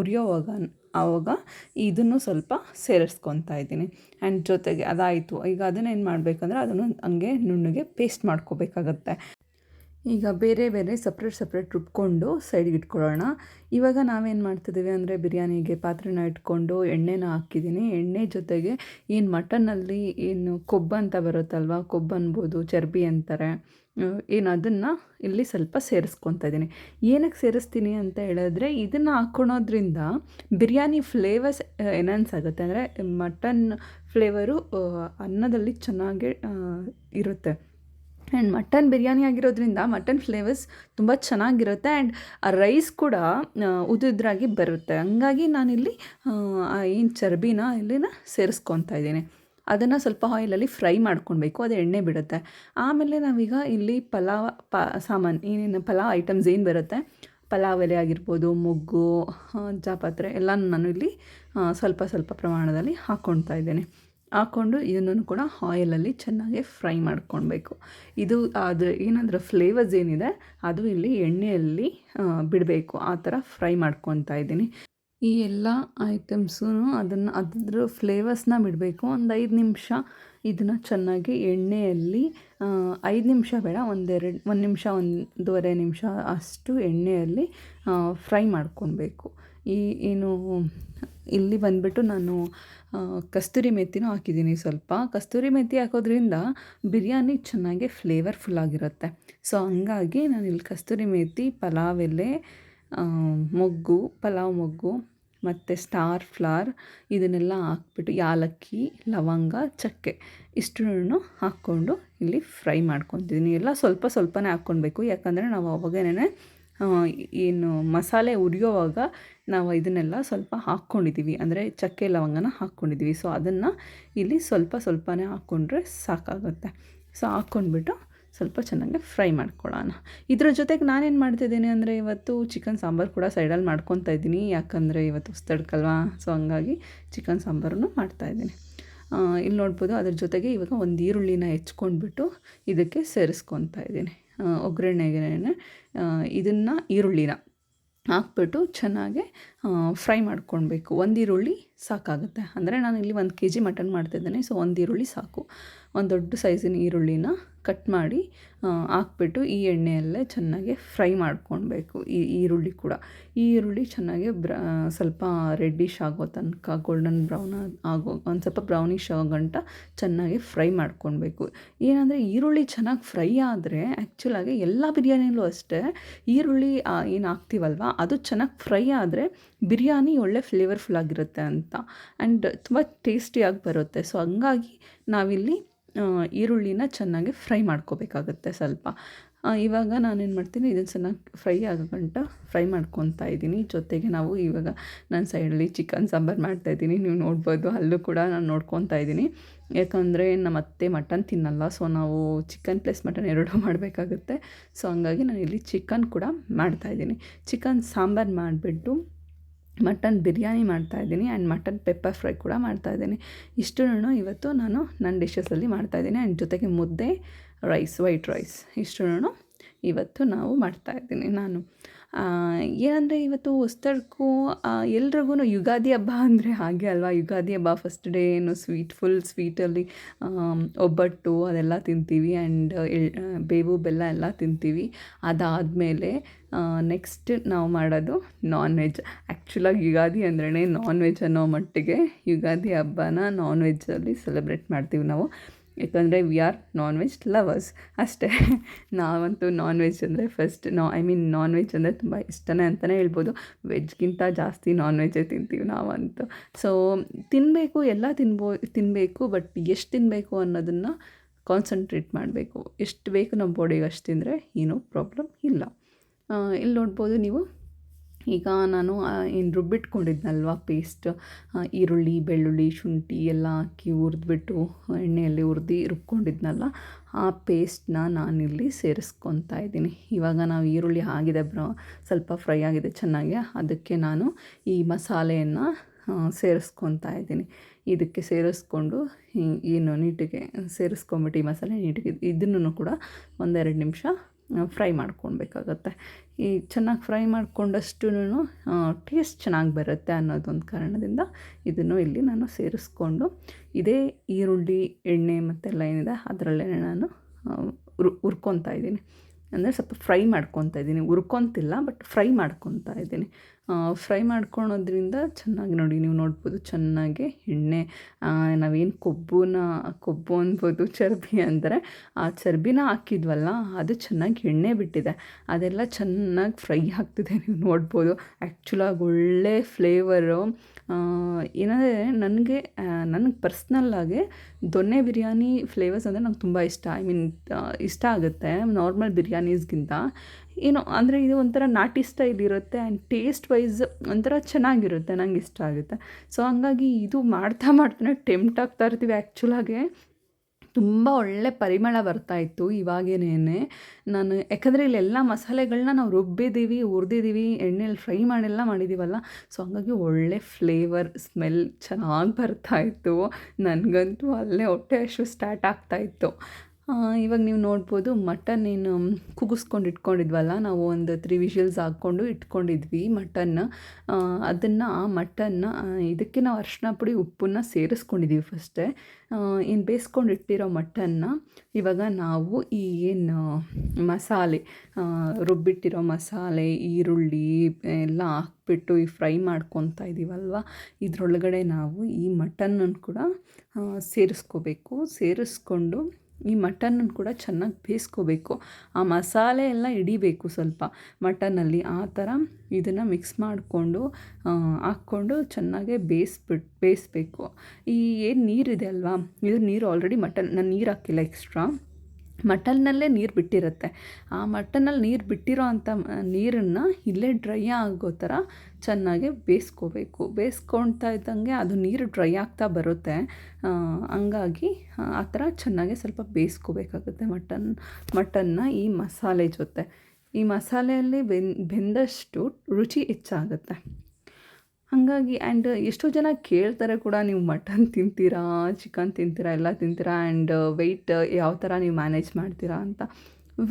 Speaker 1: ಉರಿಯೋವಾಗ ಆವಾಗ ಇದನ್ನು ಸ್ವಲ್ಪ ಸೇರಿಸ್ಕೊತಾ ಇದ್ದೀನಿ. ಆ್ಯಂಡ್ ಜೊತೆಗೆ ಅದಾಯಿತು. ಈಗ ಅದನ್ನು ಏನು ಮಾಡಬೇಕಂದ್ರೆ ಅದನ್ನು ಹಂಗೆ ನುಣ್ಣಗೆ ಪೇಸ್ಟ್ ಮಾಡ್ಕೋಬೇಕಾಗತ್ತೆ. ಈಗ ಬೇರೆ ಬೇರೆ ಸಪ್ರೇಟ್ ಸಪ್ರೇಟ್ ರುಬ್ಕೊಂಡು ಸೈಡ್ಗೆ ಇಟ್ಕೊಳ್ಳೋಣ. ಇವಾಗ ನಾವೇನು ಮಾಡ್ತಿದ್ದೀವಿ ಅಂದರೆ ಬಿರಿಯಾನಿಗೆ ಪಾತ್ರೆನ ಇಟ್ಕೊಂಡು ಎಣ್ಣೆನ ಹಾಕಿದ್ದೀನಿ. ಎಣ್ಣೆ ಜೊತೆಗೆ ಏನು ಮಟನ್ನಲ್ಲಿ ಏನು ಕೊಬ್ಬು ಅಂತ ಬರುತ್ತಲ್ವ, ಕೊಬ್ಬು ಅನ್ಬೋದು, ಚರ್ಬಿ ಅಂತಾರೆ ಏನು ಅದನ್ನು ಇಲ್ಲಿ ಸ್ವಲ್ಪ ಸೇರಿಸ್ಕೊತಾ ಇದ್ದೀನಿ. ಏನಕ್ಕೆ ಸೇರಿಸ್ತೀನಿ ಅಂತ ಹೇಳಿದ್ರೆ ಇದನ್ನು ಹಾಕ್ಕೊಳೋದ್ರಿಂದ ಬಿರಿಯಾನಿ ಫ್ಲೇವರ್ಸ್ ಎನನ್ಸ್ ಆಗುತ್ತೆ. ಅಂದರೆ ಮಟನ್ ಫ್ಲೇವರು ಅನ್ನದಲ್ಲಿ ಚೆನ್ನಾಗಿ ಇರುತ್ತೆ. ಆ್ಯಂಡ್ ಮಟನ್ ಬಿರಿಯಾನಿ ಆಗಿರೋದ್ರಿಂದ ಮಟನ್ ಫ್ಲೇವರ್ಸ್ ತುಂಬ ಚೆನ್ನಾಗಿರುತ್ತೆ. ಆ್ಯಂಡ್ ಆ ರೈಸ್ ಕೂಡ ಉದುದ್ರಾಗಿ ಬರುತ್ತೆ. ಹಂಗಾಗಿ ನಾನಿಲ್ಲಿ ಏನು ಚರ್ಬಿನ ಇಲ್ಲಿನ ಸೇರಿಸ್ಕೊತಾ ಇದ್ದೀನಿ. ಅದನ್ನು ಸ್ವಲ್ಪ ಆಯಿಲಲ್ಲಿ ಫ್ರೈ ಮಾಡ್ಕೊಳ್ಬೇಕು. ಅದು ಎಣ್ಣೆ ಬಿಡುತ್ತೆ. ಆಮೇಲೆ ನಾವೀಗ ಇಲ್ಲಿ ಪಲಾವ್, ಪ, ಸಾಮಾನು, ಏನೇನು ಪಲಾವ್ ಐಟಮ್ಸ್ ಏನು ಬರುತ್ತೆ? ಪಲಾವ್ ಎಲೆ ಆಗಿರ್ಬೋದು, ಮೊಗ್ಗು ಜಾಪಾತ್ರೆ ಎಲ್ಲ ನಾನು ಇಲ್ಲಿ ಸ್ವಲ್ಪ ಸ್ವಲ್ಪ ಪ್ರಮಾಣದಲ್ಲಿ ಹಾಕ್ಕೊಳ್ತಾ ಇದ್ದೇನೆ. ಹಾಕ್ಕೊಂಡು ಇದನ್ನು ಕೂಡ ಆಯಿಲಲ್ಲಿ ಚೆನ್ನಾಗಿ ಫ್ರೈ ಮಾಡ್ಕೊಳ್ಬೇಕು. ಇದು ಅದು ಏನಂದ್ರೆ ಫ್ಲೇವರ್ಸ್ ಏನಿದೆ, ಅದು ಇಲ್ಲಿ ಎಣ್ಣೆಯಲ್ಲಿ ಬಿಡಬೇಕು. ಆ ಥರ ಫ್ರೈ ಮಾಡ್ಕೊತಾ ಇದ್ದೀನಿ. ಈ ಎಲ್ಲ ಐಟಮ್ಸೂ ಅದನ್ನು ಅದ್ರ ಫ್ಲೇವರ್ಸ್ನ ಬಿಡಬೇಕು. ಒಂದು ಐದು ನಿಮಿಷ ಇದನ್ನು ಚೆನ್ನಾಗಿ ಎಣ್ಣೆಯಲ್ಲಿ ಐದು ನಿಮಿಷ ಬೇಡ ಒಂದೆರಡು ಒಂದು ನಿಮಿಷ, ಒಂದೂವರೆ ನಿಮಿಷ ಅಷ್ಟು ಎಣ್ಣೆಯಲ್ಲಿ ಫ್ರೈ ಮಾಡ್ಕೊಳ್ಬೇಕು. ಈ, ಏನು ಇಲ್ಲಿ ಬಂದುಬಿಟ್ಟು ನಾನು ಕಸ್ತೂರಿ ಮೆಥಿನೂ ಹಾಕಿದ್ದೀನಿ ಸ್ವಲ್ಪ. ಕಸ್ತೂರಿ ಮೆತ್ತಿ ಹಾಕೋದ್ರಿಂದ ಬಿರಿಯಾನಿ ಚೆನ್ನಾಗಿ ಫ್ಲೇವರ್ಫುಲ್ ಆಗಿರುತ್ತೆ. ಸೊ ಹಂಗಾಗಿ ನಾನು ಇಲ್ಲಿ ಕಸ್ತೂರಿ ಮೆತ್ತಿ ಪಲಾವ್ ಎಲೆ ಮೊಗ್ಗು, ಪಲಾವ್ ಮೊಗ್ಗು, ಮತ್ತು ಸ್ಟಾರ್ ಫ್ಲವರ್ ಇದನ್ನೆಲ್ಲ ಹಾಕ್ಬಿಟ್ಟು ಯಾಲಕ್ಕಿ, ಲವಂಗ, ಚಕ್ಕೆ ಇಷ್ಟನ್ನು ಹಾಕ್ಕೊಂಡು ಇಲ್ಲಿ ಫ್ರೈ ಮಾಡ್ಕೊತಿದ್ದೀನಿ ಎಲ್ಲ ಸ್ವಲ್ಪ ಸ್ವಲ್ಪನೇ ಹಾಕ್ಕೊಳ್ಬೇಕು. ಯಾಕಂದರೆ ನಾವು ಅವಾಗೇನೆ ಏನು ಮಸಾಲೆ ಉರಿಯೋವಾಗ ನಾವು ಇದನ್ನೆಲ್ಲ ಸ್ವಲ್ಪ ಹಾಕ್ಕೊಂಡಿದ್ದೀವಿ. ಅಂದರೆ ಚಕ್ಕೆ ಲವಂಗನ ಹಾಕ್ಕೊಂಡಿದ್ದೀವಿ. ಸೊ ಅದನ್ನು ಇಲ್ಲಿ ಸ್ವಲ್ಪ ಸ್ವಲ್ಪನೇ ಹಾಕ್ಕೊಂಡ್ರೆ ಸಾಕಾಗುತ್ತೆ. ಸೊ ಹಾಕ್ಕೊಂಡ್ಬಿಟ್ಟು ಸ್ವಲ್ಪ ಚೆನ್ನಾಗಿ ಫ್ರೈ ಮಾಡ್ಕೊಳ್ಳೋಣ. ಇದ್ರ ಜೊತೆಗೆ ನಾನೇನು ಮಾಡ್ತಿದ್ದೀನಿ ಅಂದರೆ ಇವತ್ತು ಚಿಕನ್ ಸಾಂಬಾರು ಕೂಡ ಸೈಡಲ್ಲಿ ಮಾಡ್ಕೊತಾ ಇದ್ದೀನಿ. ಯಾಕಂದರೆ ಇವತ್ತು ಹೊಸ್ತಡ್ಕಲ್ವಾ ಸೊ ಹಂಗಾಗಿ ಚಿಕನ್ ಸಾಂಬಾರನ್ನು ಮಾಡ್ತಾಯಿದ್ದೀನಿ ಇಲ್ಲಿ ನೋಡ್ಬೋದು ಅದ್ರ ಜೊತೆಗೆ ಇವಾಗ ಒಂದು ಈರುಳ್ಳಿನ ಹೆಚ್ಕೊಂಡ್ಬಿಟ್ಟು ಇದಕ್ಕೆ ಸೇರಿಸ್ಕೊತಾ ಇದ್ದೀನಿ. ಒಗ್ಗರಣೆಗೆ ಇದನ್ನು ಈರುಳ್ಳಿನ ಹಾಕ್ಬಿಟ್ಟು ಚೆನ್ನಾಗಿ ಫ್ರೈ ಮಾಡ್ಕೊಳ್ಬೇಕು. ಒಂದು ಈರುಳ್ಳಿ ಸಾಕಾಗುತ್ತೆ. ಅಂದರೆ ನಾನು ಇಲ್ಲಿ ಒಂದು ಕೆ ಜಿ ಮಟನ್ ಮಾಡ್ತಿದ್ದೇನೆ, ಸೊ ಒಂದು ಈರುಳ್ಳಿ ಸಾಕು. ಒಂದು ದೊಡ್ಡ ಸೈಜಿನ ಈರುಳ್ಳಿನ ಕಟ್ ಮಾಡಿ ಹಾಕ್ಬಿಟ್ಟು ಈ ಎಣ್ಣೆಯಲ್ಲೇ ಚೆನ್ನಾಗಿ ಫ್ರೈ ಮಾಡ್ಕೊಳ್ಬೇಕು. ಈ ಈರುಳ್ಳಿ ಕೂಡ. ಈ ಈರುಳ್ಳಿ ಚೆನ್ನಾಗಿ ಬ್ರ ಸ್ವಲ್ಪ ರೆಡ್ಡಿಶ್ ಆಗೋ ತನಕ ಗೋಲ್ಡನ್ ಬ್ರೌನ್ ಆಗೋ, ಒಂದು ಸ್ವಲ್ಪ ಬ್ರೌನಿಶ್ ಆಗೋ ಗಂಟ ಚೆನ್ನಾಗಿ ಫ್ರೈ ಮಾಡ್ಕೊಳ್ಬೇಕು. ಏನಂದರೆ, ಈರುಳ್ಳಿ ಚೆನ್ನಾಗಿ ಫ್ರೈ ಆದರೆ ಆ್ಯಕ್ಚುಲಾಗಿ ಎಲ್ಲ ಬಿರಿಯಾನಿಲೂ ಅಷ್ಟೇ ಈರುಳ್ಳಿ ಏನು ಹಾಕ್ತೀವಲ್ವ, ಅದು ಚೆನ್ನಾಗಿ ಫ್ರೈ ಆದರೆ ಬಿರಿಯಾನಿ ಒಳ್ಳೆ ಫ್ಲೇವರ್ಫುಲ್ ಆಗಿರುತ್ತೆ ಅಂತ. ಆ್ಯಂಡ್ ತುಂಬ ಟೇಸ್ಟಿಯಾಗಿ ಬರುತ್ತೆ. ಸೊ ಹಂಗಾಗಿ ನಾವಿಲ್ಲಿ ಈರುಳ್ಳಿನ ಚೆನ್ನಾಗಿ ಫ್ರೈ ಮಾಡ್ಕೋಬೇಕಾಗತ್ತೆ ಸ್ವಲ್ಪ. ಇವಾಗ ನಾನೇನು ಮಾಡ್ತೀನಿ, ಇದನ್ನು ಚೆನ್ನಾಗಿ ಫ್ರೈ ಆಗೋ ಗಂಟ ಫ್ರೈ ಮಾಡ್ಕೊತಾ ಇದ್ದೀನಿ. ಜೊತೆಗೆ ನಾವು ಇವಾಗ ನನ್ನ ಸೈಡಲ್ಲಿ ಚಿಕನ್ ಸಾಂಬಾರು ಮಾಡ್ತಾಯಿದ್ದೀನಿ ನೀವು ನೋಡ್ಬೋದು, ಅಲ್ಲೂ ಕೂಡ ನಾನು ನೋಡ್ಕೊತಾ ಇದ್ದೀನಿ. ಯಾಕಂದರೆ ನಮ್ಮ ಅತ್ತೆ ಮಟನ್ ತಿನ್ನಲ್ಲ, ಸೊ ನಾವು ಚಿಕನ್ ಪ್ಲಸ್ ಮಟನ್ ಎರಡೂ ಮಾಡಬೇಕಾಗುತ್ತೆ. ಸೊ ಹಂಗಾಗಿ ನಾನು ಇಲ್ಲಿ ಚಿಕನ್ ಕೂಡ ಮಾಡ್ತಾಯಿದ್ದೀನಿ ಚಿಕನ್ ಸಾಂಬಾರು ಮಾಡಿಬಿಟ್ಟು ಮಟನ್ ಬಿರಿಯಾನಿ ಮಾಡ್ತಾಯಿದ್ದೀನಿ ಆ್ಯಂಡ್ ಮಟನ್ ಪೆಪ್ಪರ್ ಫ್ರೈ ಕೂಡ ಮಾಡ್ತಾಯಿದ್ದೀನಿ ಇಷ್ಟು ಇವತ್ತು ನಾನು ನನ್ನ ಡಿಶಸಲ್ಲಿ ಮಾಡ್ತಾಯಿದ್ದೀನಿ ಆ್ಯಂಡ್ ಜೊತೆಗೆ ಮುದ್ದೆ ರೈಸ್ ವೈಟ್ ರೈಸ್ ಇಷ್ಟು ಇವತ್ತು ನಾವು ಮಾಡ್ತಾಯಿದ್ದೀನಿ ನಾನು. ಏನಂದರೆ ಇವತ್ತು ಹೊಸ್ತಡ್ಕು ಎಲ್ರಿಗೂ ಯುಗಾದಿ ಹಬ್ಬ ಅಂದರೆ ಹಾಗೆ ಅಲ್ವಾ? ಯುಗಾದಿ ಹಬ್ಬ ಫಸ್ಟ್ ಡೇ ಏನು ಸ್ವೀಟ್ ಫುಲ್ ಸ್ವೀಟಲ್ಲಿ ಒಬ್ಬಟ್ಟು ಅದೆಲ್ಲ ತಿಂತೀವಿ ಆ್ಯಂಡ್ ಬೇವು, ಬೆಲ್ಲ ಎಲ್ಲ ತಿಂತೀವಿ. ಅದಾದಮೇಲೆ ನೆಕ್ಸ್ಟ್ ನಾವು ಮಾಡೋದು ನಾನ್ ವೆಜ್ ಆ್ಯಕ್ಚುಲಾಗಿ ಯುಗಾದಿ ಅಂದ್ರೇ ನಾನ್ ವೆಜ್ ಅನ್ನೋ ಮಟ್ಟಿಗೆ ಯುಗಾದಿ ಹಬ್ಬನ ನಾನ್ ವೆಜ್ಜಲ್ಲಿ ಸೆಲೆಬ್ರೇಟ್ ಮಾಡ್ತೀವಿ ನಾವು. ಯಾಕಂದರೆ we are non veg lovers ಅಷ್ಟೇ. ನಾವಂತೂ ನಾನ್ ವೆಜ್ ಅಂದರೆ ಫಸ್ಟ್ ನಾ ಐ ಮೀನ್ ನಾನ್ ವೆಜ್ ಅಂದರೆ ತುಂಬ ಇಷ್ಟನೇ ಅಂತಲೇ ಹೇಳ್ಬೋದು. ವೆಜ್ಗಿಂತ ಜಾಸ್ತಿ ನಾನ್ ವೆಜ್ಜೇ ತಿಂತೀವಿ ನಾವಂತೂ. ಸೊ ತಿನ್ನಬೇಕು ಎಲ್ಲ ತಿನ್ಬೋ ತಿನ್ನಬೇಕು ಬಟ್ ಎಷ್ಟು ತಿನ್ನಬೇಕು ಅನ್ನೋದನ್ನು ಕಾನ್ಸಂಟ್ರೇಟ್ ಮಾಡಬೇಕು. ಎಷ್ಟು ಬೇಕು ನಮ್ಮ ಬಾಡಿಗೆ ಅಷ್ಟು ತಿಂದರೆ ಏನೂ ಪ್ರಾಬ್ಲಮ್ ಇಲ್ಲ. ಇಲ್ಲಿ ನೋಡ್ಬೋದು ನೀವು ಈಗ ನಾನು ಏನು ರುಬ್ಬಿಟ್ಕೊಂಡಿದ್ನಲ್ವ ಪೇಸ್ಟ್ ಈರುಳ್ಳಿ, ಬೆಳ್ಳುಳ್ಳಿ, ಶುಂಠಿ ಎಲ್ಲ ಹಾಕಿ ಹುರಿದ್ಬಿಟ್ಟು ಎಣ್ಣೆಯಲ್ಲಿ ಹುರಿದು ರುಬ್ಕೊಂಡಿದ್ನಲ್ಲ, ಆ ಪೇಸ್ಟನ್ನ ನಾನಿಲ್ಲಿ ಸೇರಿಸ್ಕೊತಾ ಇದ್ದೀನಿ. ಇವಾಗ ನಾವು ಈರುಳ್ಳಿ ಆಗಿದೆ ಬ್ರ, ಸ್ವಲ್ಪ ಫ್ರೈ ಆಗಿದೆ ಚೆನ್ನಾಗಿ, ಅದಕ್ಕೆ ನಾನು ಈ ಮಸಾಲೆಯನ್ನು ಸೇರಿಸ್ಕೊತಾ ಇದ್ದೀನಿ. ಇದಕ್ಕೆ ಸೇರಿಸ್ಕೊಂಡು ಏನು ನೀಟಿಗೆ ಸೇರಿಸ್ಕೊಂಬಿಟ್ಟು ಈ ಮಸಾಲೆ ನೀಟಿಗೆ, ಇದನ್ನು ಕೂಡ ಒಂದೆರಡು ನಿಮಿಷ ಫ್ರೈ ಮಾಡ್ಕೊಳ್ಬೇಕಾಗತ್ತೆ. ಈ ಚೆನ್ನಾಗಿ ಫ್ರೈ ಮಾಡ್ಕೊಂಡಷ್ಟು ಟೇಸ್ಟ್ ಚೆನ್ನಾಗಿ ಬರುತ್ತೆ ಅನ್ನೋದೊಂದು ಕಾರಣದಿಂದ ಇದನ್ನು ಇಲ್ಲಿ ನಾನು ಸೇರಿಸ್ಕೊಂಡು, ಇದೇ ಈರುಳ್ಳಿ, ಎಣ್ಣೆ ಮತ್ತೆಲ್ಲ ಏನಿದೆ ಅದರಲ್ಲೇ ನಾನು ಉರ್ ಹುರ್ಕೊತಾ ಇದ್ದೀನಿ. ಅಂದರೆ ಸ್ವಲ್ಪ ಫ್ರೈ ಮಾಡ್ಕೊತಾ ಇದ್ದೀನಿ. ಹುರ್ಕೊತಿಲ್ಲ ಬಟ್ ಫ್ರೈ ಮಾಡ್ಕೊತಾ ಇದ್ದೀನಿ. ಫ್ರೈ ಮಾಡ್ಕೊಳೋದ್ರಿಂದ ಚೆನ್ನಾಗಿ ನೋಡಿ, ನೀವು ನೋಡ್ಬೋದು ಚೆನ್ನಾಗಿ ಎಣ್ಣೆ ನಾವೇನು ಕೊಬ್ಬುನ, ಕೊಬ್ಬು ಅನ್ಬೋದು, ಚರ್ಬಿ ಅಂದರೆ, ಆ ಚರ್ಬಿನ ಹಾಕಿದ್ವಲ್ಲ, ಅದು ಚೆನ್ನಾಗಿ ಎಣ್ಣೆ ಬಿಟ್ಟಿದೆ. ಅದೆಲ್ಲ ಚೆನ್ನಾಗಿ ಫ್ರೈ ಆಗ್ತಿದೆ, ನೀವು ನೋಡ್ಬೋದು. ಆ್ಯಕ್ಚುಲಾಗಿ ಒಳ್ಳೆ ಫ್ಲೇವರು ಏನಂದರೆ ನನಗೆ ನನಗೆ ಪರ್ಸ್ನಲ್ಲಾಗಿ ದೊನ್ನೆ ಬಿರಿಯಾನಿ ಫ್ಲೇವರ್ಸ್ ಅಂದರೆ ನಂಗೆ ತುಂಬ ಇಷ್ಟ. ಐ ಮೀನ್ ಇಷ್ಟ ಆಗುತ್ತೆ ನಾರ್ಮಲ್ ಬಿರಿಯಾನೀಸ್ಗಿಂತ ಏನೋ, ಅಂದರೆ ಇದು ಒಂಥರ ನಾಟಿ ಸ್ಟೈಲ್ ಇರುತ್ತೆ ಆ್ಯಂಡ್ ಟೇಸ್ಟ್ ವೈಸ್ ಒಂಥರ ಚೆನ್ನಾಗಿರುತ್ತೆ, ನಂಗೆ ಇಷ್ಟ ಆಗುತ್ತೆ. ಸೊ ಹಂಗಾಗಿ ಇದು ಮಾಡ್ತಾ ಮಾಡ್ತಾನೆ ಟೆಂಪ್ಟ್ ಆಗ್ತಾ ಇರ್ತೀವಿ ಆ್ಯಕ್ಚುಲಾಗೆ ತುಂಬ ಒಳ್ಳೆ ಪರಿಮಳ ಬರ್ತಾ ಇತ್ತು ಇವಾಗೇನೇ ನಾನು ಯಾಕಂದರೆ ಇಲ್ಲೆಲ್ಲ ಮಸಾಲೆಗಳನ್ನ ನಾವು ರುಬ್ಬಿದ್ದೀವಿ, ಹುರಿದಿದ್ದೀವಿ, ಎಣ್ಣೆಲಿ ಫ್ರೈ ಮಾಡೆಲ್ಲ ಮಾಡಿದ್ದೀವಲ್ಲ ಸೊ ಹಂಗಾಗಿ ಒಳ್ಳೆ ಫ್ಲೇವರ್, ಸ್ಮೆಲ್ ಚೆನ್ನಾಗಿ ಬರ್ತಾಯಿತ್ತು ನನಗಂತೂ ಅಲ್ಲೇ ಹೊಟ್ಟೆ ಅಷ್ಟು ಸ್ಟಾರ್ಟ್ ಆಗ್ತಾಯಿತ್ತು ಇವಾಗ ನೀವು ನೋಡ್ಬೋದು ಮಟನ್ ಏನು ಕುಗ್ಸ್ಕೊಂಡು ಇಟ್ಕೊಂಡಿದ್ವಲ್ಲ, ನಾವು ಒಂದು ತ್ರೀ ವಿಷಲ್ಸ್ ಹಾಕ್ಕೊಂಡು ಇಟ್ಕೊಂಡಿದ್ವಿ ಮಟನ್ನ. ಅದನ್ನು ಆ ಮಟನ್ನ ಇದಕ್ಕೆ ನಾವು ಅರಿಶಿನ ಪುಡಿ, ಉಪ್ಪನ್ನು ಸೇರಿಸ್ಕೊಂಡಿದ್ವಿ ಫಸ್ಟೇ ಏನು ಬೇಯಿಸ್ಕೊಂಡು ಇಟ್ಟಿರೋ ಮಟನ್ನ ಇವಾಗ ನಾವು ಈ ಏನು ಮಸಾಲೆ ರುಬ್ಬಿಟ್ಟಿರೋ ಮಸಾಲೆ, ಈರುಳ್ಳಿ ಎಲ್ಲ ಹಾಕ್ಬಿಟ್ಟು ಈ ಫ್ರೈ ಮಾಡ್ಕೊತಾ ಇದ್ದೀವಲ್ವ ಇದರೊಳಗಡೆ ನಾವು ಈ ಮಟನ್ನನ್ನು ಕೂಡ ಸೇರಿಸ್ಕೋಬೇಕು. ಸೇರಿಸ್ಕೊಂಡು ಈ ಮಟನ್ನ ಕೂಡ ಚೆನ್ನಾಗಿ ಬೇಯಿಸ್ಕೋಬೇಕು. ಆ ಮಸಾಲೆ ಎಲ್ಲ ಹಿಡಿಬೇಕು ಸ್ವಲ್ಪ. ಮಟನಲ್ಲಿ ಆ ಥರ ಇದನ್ನು ಮಿಕ್ಸ್ ಮಾಡಿಕೊಂಡು ಹಾಕ್ಕೊಂಡು ಚೆನ್ನಾಗೆ ಬೇಯಿಸ್ಬಿಟ್ಟು ಬೇಯಿಸ್ಬೇಕು. ಈ, ಏನು ನೀರಿದೆ ಅಲ್ವಾ? ಇದು ನೀರು ಆಲ್ರೆಡಿ ಮಟನ್ ನಾನು ನೀರು ಹಾಕಿಲ್ಲ ಎಕ್ಸ್ಟ್ರಾ ಮಟನ್ನಲ್ಲೇ ನೀರು ಬಿಟ್ಟಿರುತ್ತೆ. ಆ ಮಟನಲ್ಲಿ ನೀರು ಬಿಟ್ಟಿರೋ ಅಂಥ ನೀರನ್ನು ಇಲ್ಲೇ ಡ್ರೈ ಆಗೋ ಥರ ಚೆನ್ನಾಗಿ ಬೇಯಿಸ್ಕೋಬೇಕು ಬೇಯಿಸ್ಕೊಳ್ತಾ ಇದ್ದಂಗೆ ಅದು ನೀರು ಡ್ರೈ ಆಗ್ತಾ ಬರುತ್ತೆ. ಹಂಗಾಗಿ, ಆ ಥರ ಚೆನ್ನಾಗಿ ಸ್ವಲ್ಪ ಬೇಯಿಸ್ಕೋಬೇಕಾಗುತ್ತೆ ಮಟನ್ ಮಟನ್ನ ಈ ಮಸಾಲೆ ಜೊತೆ. ಈ ಮಸಾಲೆಯಲ್ಲಿ ಬೆಂದಷ್ಟು ರುಚಿ ಹೆಚ್ಚಾಗುತ್ತೆ. ಹಾಗಾಗಿ ಆ್ಯಂಡ್ ಎಷ್ಟೋ ಜನ ಕೇಳ್ತಾರೆ ಕೂಡ ನೀವು ಮಟನ್ ತಿಂತೀರಾ ಚಿಕನ್ ತಿಂತೀರಾ, ಎಲ್ಲ ತಿಂತೀರಾ ಆ್ಯಂಡ್ ವೆಯ್ಟ್ ಯಾವ ಥರ ನೀವು ಮ್ಯಾನೇಜ್ ಮಾಡ್ತೀರಾ ಅಂತ.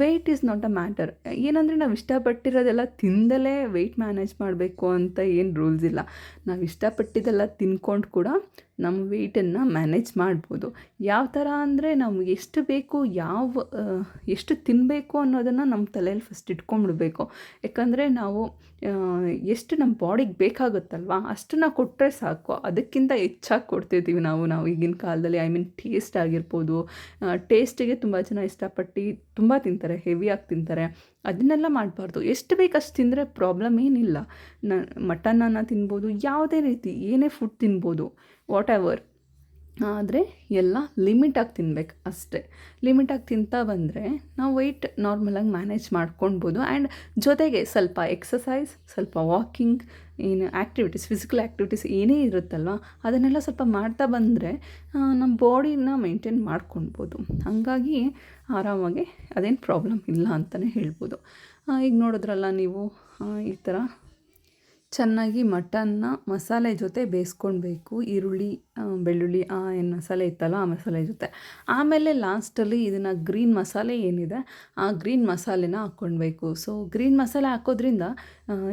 Speaker 1: Weight is not a matter ಏನಂದರೆ ನಾವು ಇಷ್ಟಪಟ್ಟಿರೋದೆಲ್ಲ ತಿಂದಲೇ ವೆಯ್ಟ್ ಮ್ಯಾನೇಜ್ ಮಾಡಬೇಕು ಅಂತ ಏನು ರೂಲ್ಸ್ ಇಲ್ಲ. ನಾವು ಇಷ್ಟಪಟ್ಟಿದ್ದೆಲ್ಲ ತಿನ್ಕೊಂಡು ಕೂಡ ನಮ್ಮ ವೆಯ್ಟನ್ನು ಮ್ಯಾನೇಜ್ ಮಾಡ್ಬೋದು. ಯಾವ ಥರ ಅಂದರೆ ನಮ್ಗೆ ಎಷ್ಟು ಬೇಕು, ಯಾವ ಎಷ್ಟು ತಿನ್ನಬೇಕು ಅನ್ನೋದನ್ನು ನಮ್ಮ ತಲೆಯಲ್ಲಿ ಫಸ್ಟ್ ಇಟ್ಕೊಂಡ್ಬಿಡ್ಬೇಕು. ಯಾಕಂದರೆ ನಾವು ಎಷ್ಟು ನಮ್ಮ ಬಾಡಿಗೆ ಬೇಕಾಗುತ್ತಲ್ವ, ಅಷ್ಟನ್ನು ಕೊಟ್ಟರೆ ಸಾಕು. ಅದಕ್ಕಿಂತ ಹೆಚ್ಚಾಗಿ ಕೊಡ್ತಿರ್ತೀವಿ ನಾವು ನಾವು ಈಗಿನ ಕಾಲದಲ್ಲಿ. ಐ ಮೀನ್ ಟೇಸ್ಟ್ ಆಗಿರ್ಬೋದು ಟೇಸ್ಟಿಗೆ ತುಂಬ ಜನ ಇಷ್ಟಪಟ್ಟು ತುಂಬ ತಿಂತಾರೆ ಹೆವಿಯಾಗಿ ತಿಂತಾರೆ. ಅದನ್ನೆಲ್ಲ ಮಾಡಬಾರ್ದು. ಎಷ್ಟು ಬೇಕು ಅಷ್ಟು ತಿಂದರೆ ಪ್ರಾಬ್ಲಮ್ ಏನಿಲ್ಲ. ನ ಮಟನನ್ನು ತಿನ್ಬೋದು, ಯಾವುದೇ ರೀತಿ ಏನೇ ಫುಡ್ ತಿನ್ಬೋದು. ವಾಟ್ ಎವರ್ ಆದರೆ ಎಲ್ಲ ಲಿಮಿಟಾಗಿ ತಿನ್ಬೇಕು ಅಷ್ಟೇ. ಲಿಮಿಟಾಗಿ ತಿಂತಾ ಬಂದರೆ ನಾವು ವೆಯ್ಟ್ ನಾರ್ಮಲಾಗಿ ಮ್ಯಾನೇಜ್ ಮಾಡ್ಕೊಳ್ಬೋದು ಆ್ಯಂಡ್ ಜೊತೆಗೆ ಸ್ವಲ್ಪ ಎಕ್ಸಸೈಸ್ ಸ್ವಲ್ಪ ವಾಕಿಂಗ್ ಏನು ಆ್ಯಕ್ಟಿವಿಟೀಸ್ ಫಿಸಿಕಲ್ ಆ್ಯಕ್ಟಿವಿಟೀಸ್ ಏನೇ ಇರುತ್ತಲ್ವ, ಅದನ್ನೆಲ್ಲ ಸ್ವಲ್ಪ ಮಾಡ್ತಾ ಬಂದರೆ ನಮ್ಮ ಬಾಡಿನ ಮೇಂಟೈನ್ ಮಾಡ್ಕೊಳ್ಬೋದು ಹಾಗಾಗಿ ಆರಾಮಾಗಿ ಅದೇನು ಪ್ರಾಬ್ಲಮ್ ಇಲ್ಲ ಅಂತಲೇ ಹೇಳ್ಬೋದು. ಈಗ ನೋಡಿದ್ರಲ್ಲ ನೀವು ಈ ಥರ ಚೆನ್ನಾಗಿ ಮಟನ್ನ ಮಸಾಲೆ ಜೊತೆ ಬೇಯಿಸ್ಕೊಳ್ಬೇಕು. ಈರುಳ್ಳಿ ಬೆಳ್ಳುಳ್ಳಿ, ಆ ಏನು ಮಸಾಲೆ ಇತ್ತಲ್ಲ ಆ ಮಸಾಲೆ ಜೊತೆ. ಆಮೇಲೆ ಲಾಸ್ಟಲ್ಲಿ ಇದನ್ನು ಗ್ರೀನ್ ಮಸಾಲೆ ಏನಿದೆ, ಆ ಗ್ರೀನ್ ಮಸಾಲೆನ ಹಾಕ್ಕೊಳ್ಬೇಕು. ಸೊ, ಗ್ರೀನ್ ಮಸಾಲೆ ಹಾಕೋದ್ರಿಂದ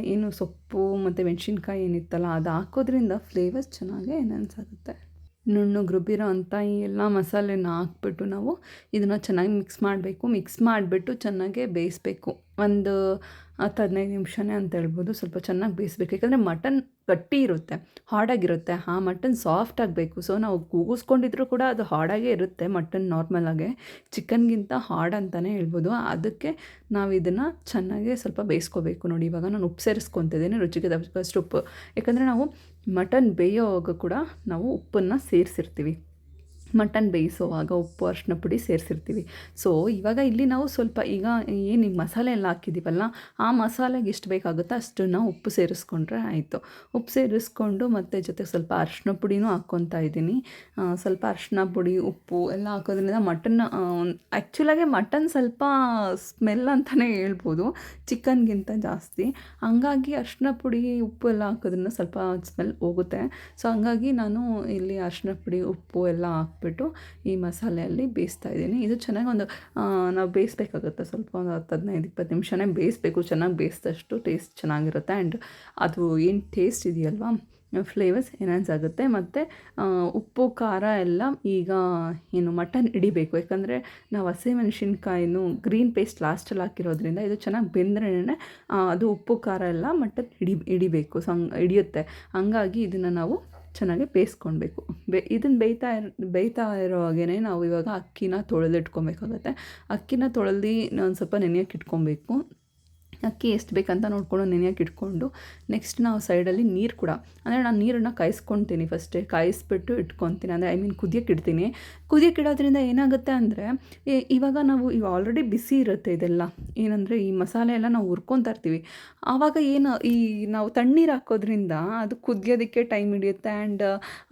Speaker 1: ಏನು ಸೊಪ್ಪು ಮತ್ತು ಮೆಣಸಿನ್ಕಾಯಿ ಏನಿತ್ತಲ್ಲ ಅದು ಹಾಕೋದ್ರಿಂದ ಫ್ಲೇವರ್ಸ್ ಚೆನ್ನಾಗೆ ಎನ್ಹಾನ್ಸ್ ಆಗುತ್ತೆ. ನುಣ್ಣು, ರುಬ್ಬಿರೋ ಅಂಥ ಈ ಎಲ್ಲ ಮಸಾಲೆನ ಹಾಕ್ಬಿಟ್ಟು ನಾವು ಇದನ್ನು ಚೆನ್ನಾಗಿ ಮಿಕ್ಸ್ ಮಾಡಬೇಕು. ಮಿಕ್ಸ್ ಮಾಡಿಬಿಟ್ಟು ಚೆನ್ನಾಗೆ ಬೇಯಿಸ್ಬೇಕು. ಒಂದು ಹತ್ತು ಹದಿನೈದು ನಿಮಿಷನೇ ಅಂತ ಹೇಳ್ಬೋದು. ಸ್ವಲ್ಪ ಚೆನ್ನಾಗಿ ಬೇಯಿಸ್ಬೇಕು. ಯಾಕಂದರೆ ಮಟನ್ ಗಟ್ಟಿ ಇರುತ್ತೆ, ಹಾರ್ಡಾಗಿರುತ್ತೆ. ಆ ಮಟನ್ ಸಾಫ್ಟ್ ಆಗಬೇಕು. ಸೊ ನಾವು ಕೂಗಿಸ್ಕೊಂಡಿದ್ರು ಕೂಡ ಅದು ಹಾರ್ಡಾಗೇ ಇರುತ್ತೆ, ಮಟನ್ ನಾರ್ಮಲಾಗೆ ಚಿಕನ್ಗಿಂತ ಹಾರ್ಡ್ ಅಂತಲೇ ಹೇಳ್ಬೋದು. ಅದಕ್ಕೆ ನಾವು ಇದನ್ನು ಚೆನ್ನಾಗಿ ಸ್ವಲ್ಪ ಬೇಯಿಸ್ಕೋಬೇಕು ನೋಡಿ. ಇವಾಗ ನಾನು ಉಪ್ಪು ಸೇರಿಸ್ಕೊತಿದ್ದೀನಿ ರುಚಿಗೆ ಫಸ್ಟ್ ಉಪ್ಪು. ಯಾಕಂದರೆ ನಾವು ಮಟನ್ ಬೇಯೋವಾಗ ಕೂಡ ನಾವು ಉಪ್ಪನ್ನು ಸೇರಿಸಿರ್ತೀವಿ. ಮಟನ್ ಬೇಯಿಸುವಾಗ ಉಪ್ಪು ಅರಿಶಿನ ಪುಡಿ ಸೇರಿಸಿರ್ತೀವಿ. ಸೊ ಇವಾಗ ಇಲ್ಲಿ ನಾವು ಸ್ವಲ್ಪ ಈಗ ಏನು ಮಸಾಲೆ ಎಲ್ಲ ಹಾಕಿದ್ದೀವಲ್ಲ ಆ ಮಸಾಲೆಗೆ ಎಷ್ಟು ಬೇಕಾಗುತ್ತೋ ಅಷ್ಟನ್ನು ಉಪ್ಪು ಸೇರಿಸ್ಕೊಂಡ್ರೆ ಆಯಿತು. ಉಪ್ಪು ಸೇರಿಸ್ಕೊಂಡು ಮತ್ತು ಜೊತೆಗೆ ಸ್ವಲ್ಪ ಅರಿಶಿನ ಪುಡಿನೂ ಹಾಕ್ಕೊತಾ ಇದ್ದೀನಿ. ಸ್ವಲ್ಪ ಅರಿಶಿನ ಪುಡಿ, ಉಪ್ಪು ಎಲ್ಲ ಹಾಕೋದ್ರಿಂದ ಮಟನ್ ಆ್ಯಕ್ಚುಲಾಗೆ ಮಟನ್ ಸ್ವಲ್ಪ ಸ್ಮೆಲ್ ಅಂತಲೇ ಹೇಳ್ಬೋದು, ಚಿಕನ್ಗಿಂತ ಜಾಸ್ತಿ. ಹಂಗಾಗಿ ಅರಿಶಿನ ಪುಡಿ, ಉಪ್ಪು ಎಲ್ಲ ಹಾಕೋದ್ರಿಂದ ಸ್ವಲ್ಪ ಸ್ಮೆಲ್ ಹೋಗುತ್ತೆ. ಸೊ ಹಂಗಾಗಿ ನಾನು ಇಲ್ಲಿ ಅರಿಶಿನ ಪುಡಿ, ಉಪ್ಪು ಎಲ್ಲ ಹಾಕಿ ಹಾಕ್ಬಿಟ್ಟು ಈ ಮಸಾಲೆಯಲ್ಲಿ ಬೇಯಿಸ್ತಾ ಇದ್ದೀನಿ. ಇದು ಚೆನ್ನಾಗಿ ಒಂದು ನಾವು ಬೇಯಿಸ್ಬೇಕಾಗುತ್ತೆ ಸ್ವಲ್ಪ ಒಂದು ಹತ್ತು ಹದಿನೈದು ಇಪ್ಪತ್ತು ನಿಮಿಷನೇ ಬೇಯಿಸ್ಬೇಕು. ಚೆನ್ನಾಗಿ ಬೇಯಿಸಿದಷ್ಟು ಟೇಸ್ಟ್ ಚೆನ್ನಾಗಿರುತ್ತೆ. ಆ್ಯಂಡ್ ಅದು ಏನು ಟೇಸ್ಟ್ ಇದೆಯಲ್ವಾ? ಫ್ಲೇವರ್ಸ್ ಎನ್ಹಾನ್ಸ್ ಆಗುತ್ತೆ. ಮತ್ತು ಉಪ್ಪು, ಖಾರ ಎಲ್ಲ ಈಗ ಏನು ಮಟನ್ ಹಿಡಿಬೇಕು. ಯಾಕಂದರೆ ನಾವು ಹಸಿಮೆಣಸಿನ್ಕಾಯಿನೂ ಗ್ರೀನ್ ಪೇಸ್ಟ್ ಲಾಸ್ಟಲ್ಲಿ ಹಾಕಿರೋದ್ರಿಂದ ಇದು ಚೆನ್ನಾಗಿ ಬೆಂದ್ರೆ ಅದು ಉಪ್ಪು, ಖಾರ ಎಲ್ಲ ಮಟನ್ ಹಿಡಿ, ಹಿಡಿಬೇಕು. ಸಂಗ್ ಹಿಡಿಯುತ್ತೆ. ಹಂಗಾಗಿ ಇದನ್ನು ನಾವು ಚೆನ್ನಾಗಿ ಬೇಯಿಸ್ಕೊಳ್ಬೇಕು. ಬೇ ಇದನ್ನು ಬೇಯ್ತಾ ಇರ್, ಬೇಯ್ತಾ ಇರೋ ಹಾಗೇ ನಾವು ಇವಾಗ ಅಕ್ಕಿನ ತೊಳೆದಿಟ್ಕೊಬೇಕಾಗತ್ತೆ. ಅಕ್ಕಿನ ತೊಳೆದು ಒಂದು ಸ್ವಲ್ಪ ನೆನೆಯೋಕೆ ಇಟ್ಕೊಬೇಕು. ಅಕ್ಕಿ ಎಷ್ಟು ಬೇಕಂತ ನೋಡಿಕೊಂಡು ನೆನೆಯೋಕೆ ಇಟ್ಕೊಂಡು ನೆಕ್ಸ್ಟ್ ನಾವು ಸೈಡಲ್ಲಿ ನೀರು ಕೂಡ, ಅಂದರೆ ನಾನು ನೀರನ್ನು ಕಾಯಿಸ್ಕೊತೀನಿ ಫಸ್ಟೇ ಕಾಯಿಸ್ಬಿಟ್ಟು ಇಟ್ಕೊತೀನಿ. ಅಂದರೆ ಐ ಮೀನ್ ಕುದಿಯೋಕೆ ಇಡ್ತೀನಿ. ಕುದಿಯೋಕೆ ಇಡೋದ್ರಿಂದ ಏನಾಗುತ್ತೆ ಅಂದರೆ ಇವಾಗ ನಾವು ಇವು ಆಲ್ರೆಡಿ ಬಿಸಿ ಇರುತ್ತೆ ಇದೆಲ್ಲ. ಏನಂದರೆ ಈ ಮಸಾಲೆ ಎಲ್ಲ ನಾವು ಹುರ್ಕೊತಾ ಇರ್ತೀವಿ. ಆವಾಗ ಏನು ಈ ನಾವು ತಣ್ಣೀರು ಹಾಕೋದ್ರಿಂದ ಅದು ಕುದಿಯೋದಕ್ಕೆ ಟೈಮ್ ಹಿಡಿಯುತ್ತೆ ಆ್ಯಂಡ್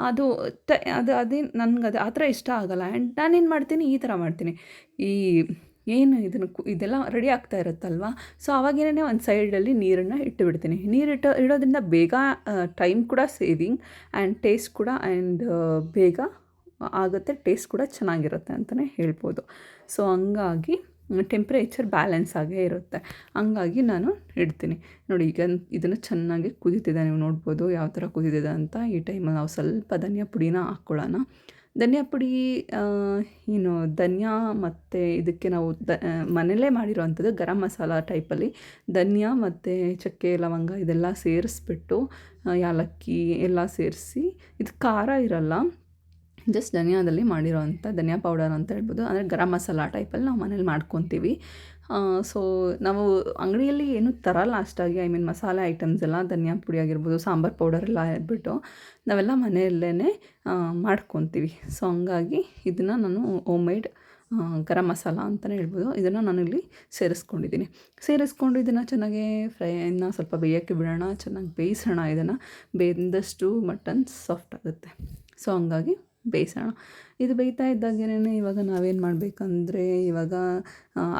Speaker 1: ಅದು ಟ ಅದು, ಅದೇ ನನಗೆ ಅದು ಆ ಥರ ಇಷ್ಟ ಆಗೋಲ್ಲ. ಆ್ಯಂಡ್ ನಾನೇನು ಮಾಡ್ತೀನಿ, ಈ ಥರ ಮಾಡ್ತೀನಿ. ಈ ಏನು ಇದನ್ನು ಇದೆಲ್ಲ ರೆಡಿ ಆಗ್ತಾ ಇರುತ್ತಲ್ವ? ಸೊ ಅವಾಗೇನೇ ಒಂದು ಸೈಡಲ್ಲಿ ನೀರನ್ನು ಇಟ್ಟು ಬಿಡ್ತೀನಿ ನೀರಿಟ್ಟು ಇಡೋದ್ರಿಂದ ಬೇಗ ಟೈಮ್ ಕೂಡ ಸೇವಿಂಗ್ ಆ್ಯಂಡ್ ಟೇಸ್ಟ್ ಕೂಡ ಆ್ಯಂಡ್ ಬೇಗ ಆಗುತ್ತೆ ಟೇಸ್ಟ್ ಕೂಡ ಚೆನ್ನಾಗಿರುತ್ತೆ ಅಂತಲೇ ಹೇಳ್ಬೋದು. ಸೊ ಹಂಗಾಗಿ ಟೆಂಪ್ರೇಚರ್ ಬ್ಯಾಲೆನ್ಸ್ ಆಗೇ ಇರುತ್ತೆ. ಹಂಗಾಗಿ ನಾನು ಇಡ್ತೀನಿ. ನೋಡಿ, ಈಗ ಇದನ್ನು ಚೆನ್ನಾಗಿ ಕುದೀತಿದೆ ನೀವು ನೋಡ್ಬೋದು ಯಾವ ಥರ ಕುದೀತಿದೆ ಅಂತ ಈ ಟೈಮಲ್ಲಿ ನಾವು ಸ್ವಲ್ಪ ಧನಿಯಾ ಪುಡಿನ ಹಾಕ್ಕೊಳ್ಳೋಣ ಧನಿಯಾ ಪುಡಿ ಏನು, ಧನಿಯಾ ಮತ್ತು ಇದಕ್ಕೆ ನಾವು ದ ಮನೆಯಲ್ಲೇ ಮಾಡಿರೋವಂಥದ್ದು ಗರಂ ಮಸಾಲ ಟೈಪಲ್ಲಿ. ಧನಿಯಾ ಮತ್ತು ಚಕ್ಕೆ, ಲವಂಗ ಇದೆಲ್ಲ ಸೇರಿಸ್ಬಿಟ್ಟು ಯಾಲಕ್ಕಿ ಎಲ್ಲ ಸೇರಿಸಿ. ಇದು ಖಾರ ಇರಲ್ಲ. ಜಸ್ಟ್ ಧನಿಯಾದಲ್ಲಿ ಮಾಡಿರೋವಂಥ ಧನಿಯಾ ಪೌಡರ್ ಅಂತ ಹೇಳ್ಬೋದು. ಅಂದರೆ ಗರಂ ಮಸಾಲ ಟೈಪಲ್ಲಿ ನಾವು ಮನೇಲಿ ಮಾಡ್ಕೊತೀವಿ. ಸೊ ನಾವು ಅಂಗಡಿಯಲ್ಲಿ ಏನು ತರಲ್ಲ ಅಷ್ಟಾಗಿ. ಐ ಮೀನ್ ಮಸಾಲೆ ಐಟಮ್ಸ್ ಎಲ್ಲ, ಧನಿಯಾ ಪುಡಿ ಆಗಿರ್ಬೋದು, ಸಾಂಬಾರು ಪೌಡರ್ ಎಲ್ಲ ಇಟ್ಬಿಟ್ಟು ನಾವೆಲ್ಲ ಮನೆಯಲ್ಲೇ ಮಾಡ್ಕೊತೀವಿ. ಸೊ ಹಂಗಾಗಿ ಇದನ್ನು ನಾನು ಹೋಮ್ ಮೇಡ್ ಗರಂ ಮಸಾಲ ಅಂತಲೇ ಹೇಳ್ಬೋದು. ಇದನ್ನು ನಾನಿಲ್ಲಿ ಸೇರಿಸ್ಕೊಂಡಿದ್ದೀನಿ. ಸೇರಿಸ್ಕೊಂಡು ಇದನ್ನು ಚೆನ್ನಾಗಿ ಫ್ರೈನ ಸ್ವಲ್ಪ ಬೇಯೋಕ್ಕೆ ಬಿಡೋಣ. ಚೆನ್ನಾಗಿ ಬೇಯಿಸೋಣ ಇದನ್ನು. ಬೆಂದಷ್ಟು ಮಟನ್ ಸಾಫ್ಟ್ ಆಗುತ್ತೆ. ಸೊ ಹಂಗಾಗಿ ಬೇಯಿಸೋಣ ಇದು ಬೇಯ್ತಾ ಇದ್ದಾಗೇನೆ ಇವಾಗ ನಾವೇನು ಮಾಡಬೇಕಂದ್ರೆ ಇವಾಗ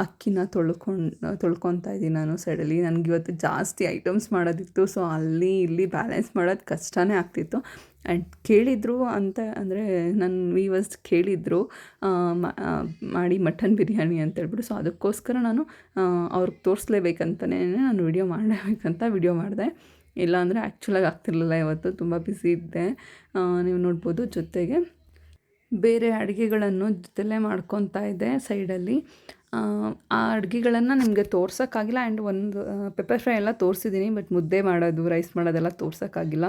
Speaker 1: ಅಕ್ಕಿನ ತೊಳ್ಕೊಂಡು, ತೊಳ್ಕೊತಾ ಇದ್ದೀನಿ ನಾನು ಸೈಡಲ್ಲಿ. ನನಗೆ ಇವತ್ತು ಜಾಸ್ತಿ ಐಟಮ್ಸ್ ಮಾಡೋದಿತ್ತು. ಸೊ ಅಲ್ಲಿ ಇಲ್ಲಿ ಬ್ಯಾಲೆನ್ಸ್ ಮಾಡೋದು ಕಷ್ಟನೇ ಆಗ್ತಿತ್ತು. ಆ್ಯಂಡ್ ಕೇಳಿದರು ಅಂತ ಅಂದರೆ ನನ್ನ ವೀವರ್ಸ್ ಕೇಳಿದರು ಮಾಡಿ ಮಟನ್ ಬಿರಿಯಾನಿ ಅಂತ ಹೇಳ್ಬಿಟ್ಟು ಸೊ ಅದಕ್ಕೋಸ್ಕರ ನಾನು ಅವ್ರಿಗೆ ತೋರಿಸ್ಲೇಬೇಕಂತಲೇ ನಾನು ವಿಡಿಯೋ ಮಾಡಬೇಕಂತ ವಿಡಿಯೋ ಮಾಡಿದೆ. ಇಲ್ಲಾಂದರೆ ಆ್ಯಕ್ಚುಲಾಗಿ ಆಗ್ತಿರ್ಲಿಲ್ಲ ಇವತ್ತು, ತುಂಬ ಬಿಸಿ ಇದ್ದೆ. ನೀವು ನೋಡ್ಬೋದು ಜೊತೆಗೆ. ಬೇರೆ ಅಡುಗೆಗಳನ್ನು ಜೊತೆಲೇ ಮಾಡ್ಕೊತಾ ಇದ್ದೆ ಸೈಡಲ್ಲಿ ಆ ಅಡುಗೆಗಳನ್ನು ನಿಮಗೆ ತೋರ್ಸೋಕ್ಕಾಗಿಲ್ಲ ಆ್ಯಂಡ್ ಒಂದು ಪೆಪ್ಪರ್ ಫ್ರೈ ಎಲ್ಲ ತೋರಿಸಿದ್ದೀನಿ ಬಟ್ ಮುದ್ದೆ ಮಾಡೋದು ರೈಸ್ ಮಾಡೋದೆಲ್ಲ ತೋರ್ಸೋಕ್ಕಾಗಿಲ್ಲ.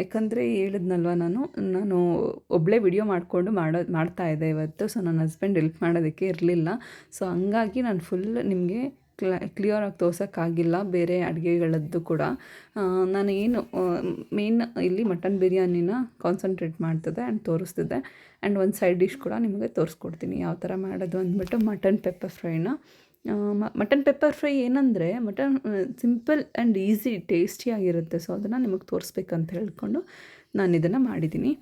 Speaker 1: ಯಾಕಂದರೆ ಹೇಳಿದ್ನಲ್ವ ನಾನು ನಾನು ಒಬ್ಬಳೇ ವಿಡಿಯೋ ಮಾಡಿಕೊಂಡು ಮಾಡ್ತಾ ಮಾಡ್ತಾಯಿದ್ದೆ ಇವತ್ತು ಸೊ ನನ್ನ ಹಸ್ಬೆಂಡ್ ಹೆಲ್ಪ್ ಮಾಡೋದಕ್ಕೆ ಇರಲಿಲ್ಲ. ಸೊ ಹಂಗಾಗಿ ನಾನು ಫುಲ್ ನಿಮಗೆ ಕ್ಲ ಕ್ಲಿಯರಾಗಿ ತೋರ್ಸೋಕ್ಕಾಗಿಲ್ಲ, ಬೇರೆ ಅಡುಗೆಗಳದ್ದು ಕೂಡ. ನಾನು ಏನು ಮೇನ್ ಇಲ್ಲಿ ಮಟನ್ ಬಿರಿಯಾನಿನ ಕಾನ್ಸಂಟ್ರೇಟ್ ಮಾಡ್ತಿದ್ದೆ ಆ್ಯಂಡ್ ತೋರಿಸ್ತಿದ್ದೆ. ಆ್ಯಂಡ್ ಒಂದು ಸೈಡ್ ಡಿಶ್ ಕೂಡ ನಿಮಗೆ ತೋರಿಸ್ಕೊಡ್ತೀನಿ, ಯಾವ ಥರ ಮಾಡೋದು ಅಂದ್ಬಿಟ್ಟು ಮಟನ್ ಪೆಪ್ಪರ್ ಫ್ರೈನ ಮಟನ್ ಪೆಪ್ಪರ್ ಫ್ರೈ ಏನಂದರೆ ಮಟನ್ ಸಿಂಪಲ್ ಆ್ಯಂಡ್ ಈಸಿ ಟೇಸ್ಟಿಯಾಗಿರುತ್ತೆ ಸೊ ಅದನ್ನು ನಿಮಗೆ ತೋರಿಸ್ಬೇಕಂತ ಹೇಳಿಕೊಂಡು ನಾನು ಇದನ್ನು ಮಾಡಿದ್ದೀನಿ.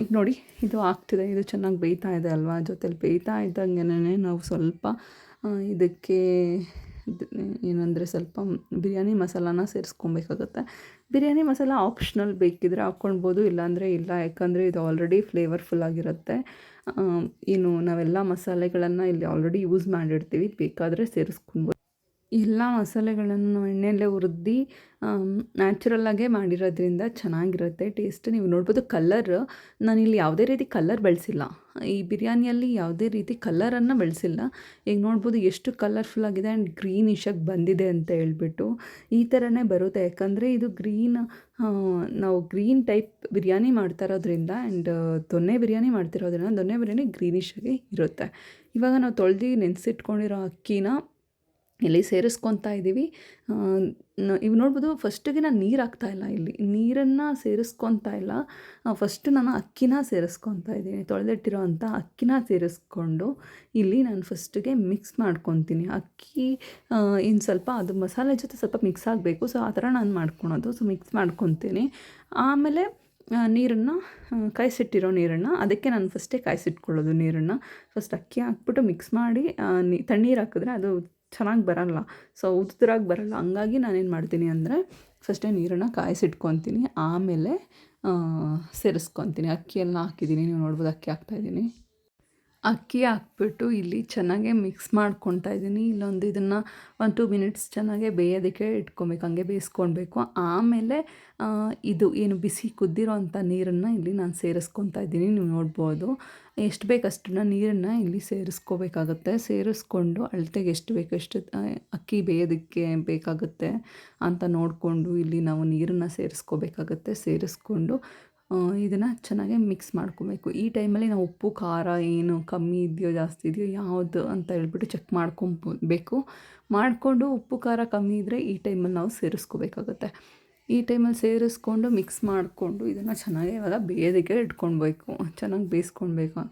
Speaker 1: ಈಗ ನೋಡಿ, ಇದು ಆಗ್ತಿದೆ, ಇದು ಚೆನ್ನಾಗಿ ಬೇಯ್ತಾ ಇದೆ ಅಲ್ವಾ? ಜೊತೆಲಿ ಬೇಯ್ತಾ ಇದ್ದಂಗೆ ನಾವು ಸ್ವಲ್ಪ ಇದಕ್ಕೆ ಏನಂದರೆ ಸ್ವಲ್ಪ ಬಿರಿಯಾನಿ ಮಸಾಲಾನ ಸೇರಿಸ್ಕೊಬೇಕಾಗುತ್ತೆ. ಬಿರಿಯಾನಿ ಮಸಾಲ ಆಪ್ಷನಲ್ ಬೇಕಿದ್ರೆ ಹಾಕ್ಕೊಳ್ಬೋದು, ಇಲ್ಲಾಂದರೆ ಇಲ್ಲ. ಯಾಕಂದರೆ ಇದು ಆಲ್ರೆಡಿ ಫ್ಲೇವರ್ಫುಲ್ ಆಗಿರುತ್ತೆ. ಏನು, ನಾವೆಲ್ಲ ಮಸಾಲೆಗಳನ್ನು ಇಲ್ಲಿ ಆಲ್ರೆಡಿ ಯೂಸ್ ಮಾಡಿರ್ತೀವಿ. ಬೇಕಾದರೆ ಸೇರಿಸ್ಕೊಬೋದು ಎಲ್ಲ ಮಸಾಲೆಗಳನ್ನು ಎಣ್ಣೆಯಲ್ಲೇ ಹುರಿದು ನ್ಯಾಚುರಲ್ಲಾಗೇ ಮಾಡಿರೋದ್ರಿಂದ ಚೆನ್ನಾಗಿರುತ್ತೆ ಟೇಸ್ಟ್ ನೀವು ನೋಡ್ಬೋದು ಕಲ್ಲರ್ ನಾನಿಲ್ಲಿ ಯಾವುದೇ ರೀತಿ ಕಲ್ಲರ್ ಬಳಸಿಲ್ಲ. ಈ ಬಿರಿಯಾನಿಯಲ್ಲಿ ಯಾವುದೇ ರೀತಿ ಕಲ್ಲರನ್ನು ಬಳಸಿಲ್ಲ. ಈಗ ನೋಡ್ಬೋದು ಎಷ್ಟು ಕಲರ್ಫುಲ್ ಆಗಿದೆ ಆ್ಯಂಡ್ ಗ್ರೀನಿಶಾಗಿ ಬಂದಿದೆ ಅಂತ ಹೇಳ್ಬಿಟ್ಟು ಈ ಥರನೇ ಬರುತ್ತೆ. ಯಾಕಂದರೆ ಇದು ಗ್ರೀನ್ ನಾವು ಗ್ರೀನ್ ಟೈಪ್ ಬಿರಿಯಾನಿ ಮಾಡ್ತಾ ಇರೋದ್ರಿಂದ ಆ್ಯಂಡ್ ದೊನ್ನೆ ಬಿರಿಯಾನಿ ಮಾಡ್ತಿರೋದ್ರಿಂದ ದೊನ್ನೆ ಬಿರಿಯಾನಿ ಗ್ರೀನಿಶಾಗಿ ಇರುತ್ತೆ. ಇವಾಗ ನಾವು ತೊಳೆದು ನೆನೆಸಿಟ್ಕೊಂಡಿರೋ ಅಕ್ಕಿನ ಇಲ್ಲಿ ಸೇರಿಸ್ಕೊತಾ ಇದ್ದೀವಿ ಇವು ನೋಡ್ಬೋದು ಫಸ್ಟಿಗೆ ನಾನು ನೀರು ಹಾಕ್ತಾ ಇಲ್ಲ ಇಲ್ಲಿ. ನೀರನ್ನು ಸೇರಿಸ್ಕೊತಾ ಇಲ್ಲ. ಫಸ್ಟ್ ನಾನು ಅಕ್ಕಿನ ಸೇರಿಸ್ಕೊತಾ ಇದ್ದೀನಿ. ತೊಳೆದಿಟ್ಟಿರೋ ಅಂಥ ಅಕ್ಕಿನ ಸೇರಿಸ್ಕೊಂಡು ಇಲ್ಲಿ ನಾನು ಫಸ್ಟಿಗೆ ಮಿಕ್ಸ್ ಮಾಡ್ಕೊತೀನಿ. ಅಕ್ಕಿ ಇನ್ನು ಸ್ವಲ್ಪ ಅದು ಮಸಾಲೆ ಜೊತೆ ಸ್ವಲ್ಪ ಮಿಕ್ಸ್ ಆಗಬೇಕು. ಸೊ, ಆ ಥರ ನಾನು ಮಾಡ್ಕೊಳೋದು. ಸೊ, ಮಿಕ್ಸ್ ಮಾಡ್ಕೊತೀನಿ. ಆಮೇಲೆ ನೀರನ್ನು ಕಾಯಿಸಿಟ್ಟಿರೋ ನೀರನ್ನು, ಅದಕ್ಕೆ ನಾನು ಫಸ್ಟೇ ಕಾಯಿಸಿಟ್ಕೊಳ್ಳೋದು ನೀರನ್ನು. ಫಸ್ಟ್ ಅಕ್ಕಿ ಹಾಕ್ಬಿಟ್ಟು ಮಿಕ್ಸ್ ಮಾಡಿ ನೀ, ತಣ್ಣೀರು ಹಾಕಿದ್ರೆ ಅದು ಚೆನ್ನಾಗಿ ಬರಲ್ಲ. ಸೊ ಉದ್ರಾಗಿ ಬರಲ್ಲ. ಹಂಗಾಗಿ ನಾನೇನು ಮಾಡ್ತೀನಿ ಅಂದರೆ ಫಸ್ಟೇ ನೀರನ್ನು ಕಾಯಿಸಿಟ್ಕೊತೀನಿ. ಆಮೇಲೆ ಸೇರಿಸ್ಕೊತೀನಿ. ಅಕ್ಕಿಯೆಲ್ಲ ಹಾಕಿದ್ದೀನಿ ನೀವು ನೋಡ್ಬೋದು ಅಕ್ಕಿ ಹಾಕ್ತಾಯಿದ್ದೀನಿ ಅಕ್ಕಿ ಹಾಕ್ಬಿಟ್ಟು ಇಲ್ಲಿ ಚೆನ್ನಾಗೆ ಮಿಕ್ಸ್ ಮಾಡ್ಕೊತಾ ಇದ್ದೀನಿ. ಇಲ್ಲೊಂದು ಇದನ್ನು ಒಂದು ಟೂ ಮಿನಿಟ್ಸ್ ಚೆನ್ನಾಗೆ ಬೇಯೋದಕ್ಕೆ ಇಟ್ಕೊಬೇಕು. ಹಂಗೆ ಬೇಯಿಸ್ಕೊಳ್ಬೇಕು. ಆಮೇಲೆ ಇದು ಏನು ಬಿಸಿ ಕುದ್ದಿರೋ ಅಂಥ ನೀರನ್ನು ಇಲ್ಲಿ ನಾನು ಸೇರಿಸ್ಕೊತಾ ಇದ್ದೀನಿ. ನೀವು ನೋಡ್ಬೋದು. ಎಷ್ಟು ಬೇಕಷ್ಟನ್ನು ನೀರನ್ನು ಇಲ್ಲಿ ಸೇರಿಸ್ಕೋಬೇಕಾಗುತ್ತೆ. ಸೇರಿಸ್ಕೊಂಡು ಅಳತೆಗೆ ಎಷ್ಟು ಬೇಕು ಅಕ್ಕಿ ಬೇಯೋದಕ್ಕೆ ಬೇಕಾಗುತ್ತೆ ಅಂತ ನೋಡಿಕೊಂಡು ಇಲ್ಲಿ ನಾವು ನೀರನ್ನು ಸೇರಿಸ್ಕೋಬೇಕಾಗತ್ತೆ. ಸೇರಿಸ್ಕೊಂಡು ಇದನ್ನು ಚೆನ್ನಾಗಿ ಮಿಕ್ಸ್ ಮಾಡ್ಕೊಬೇಕು. ಈ ಟೈಮಲ್ಲಿ ನಾವು ಉಪ್ಪು, ಖಾರ ಏನು ಕಮ್ಮಿ ಇದೆಯೋ, ಜಾಸ್ತಿ ಇದೆಯೋ, ಯಾವುದು ಅಂತ ಹೇಳ್ಬಿಟ್ಟು ಚೆಕ್ ಮಾಡ್ಕೊಬೇಕು ಮಾಡಿಕೊಂಡು ಉಪ್ಪು, ಖಾರ ಕಮ್ಮಿ ಇದ್ದರೆ ಈ ಟೈಮಲ್ಲಿ ನಾವು ಸೇರಿಸ್ಕೋಬೇಕಾಗುತ್ತೆ. ಈ ಟೈಮಲ್ಲಿ ಸೇರಿಸ್ಕೊಂಡು ಮಿಕ್ಸ್ ಮಾಡಿಕೊಂಡು ಇದನ್ನು ಚೆನ್ನಾಗಿ ಇವಾಗ ಬೇಯೋದಕ್ಕೆ ಇಟ್ಕೊಳ್ಬೇಕು, ಚೆನ್ನಾಗಿ ಬೇಯಿಸ್ಕೊಳ್ಬೇಕು.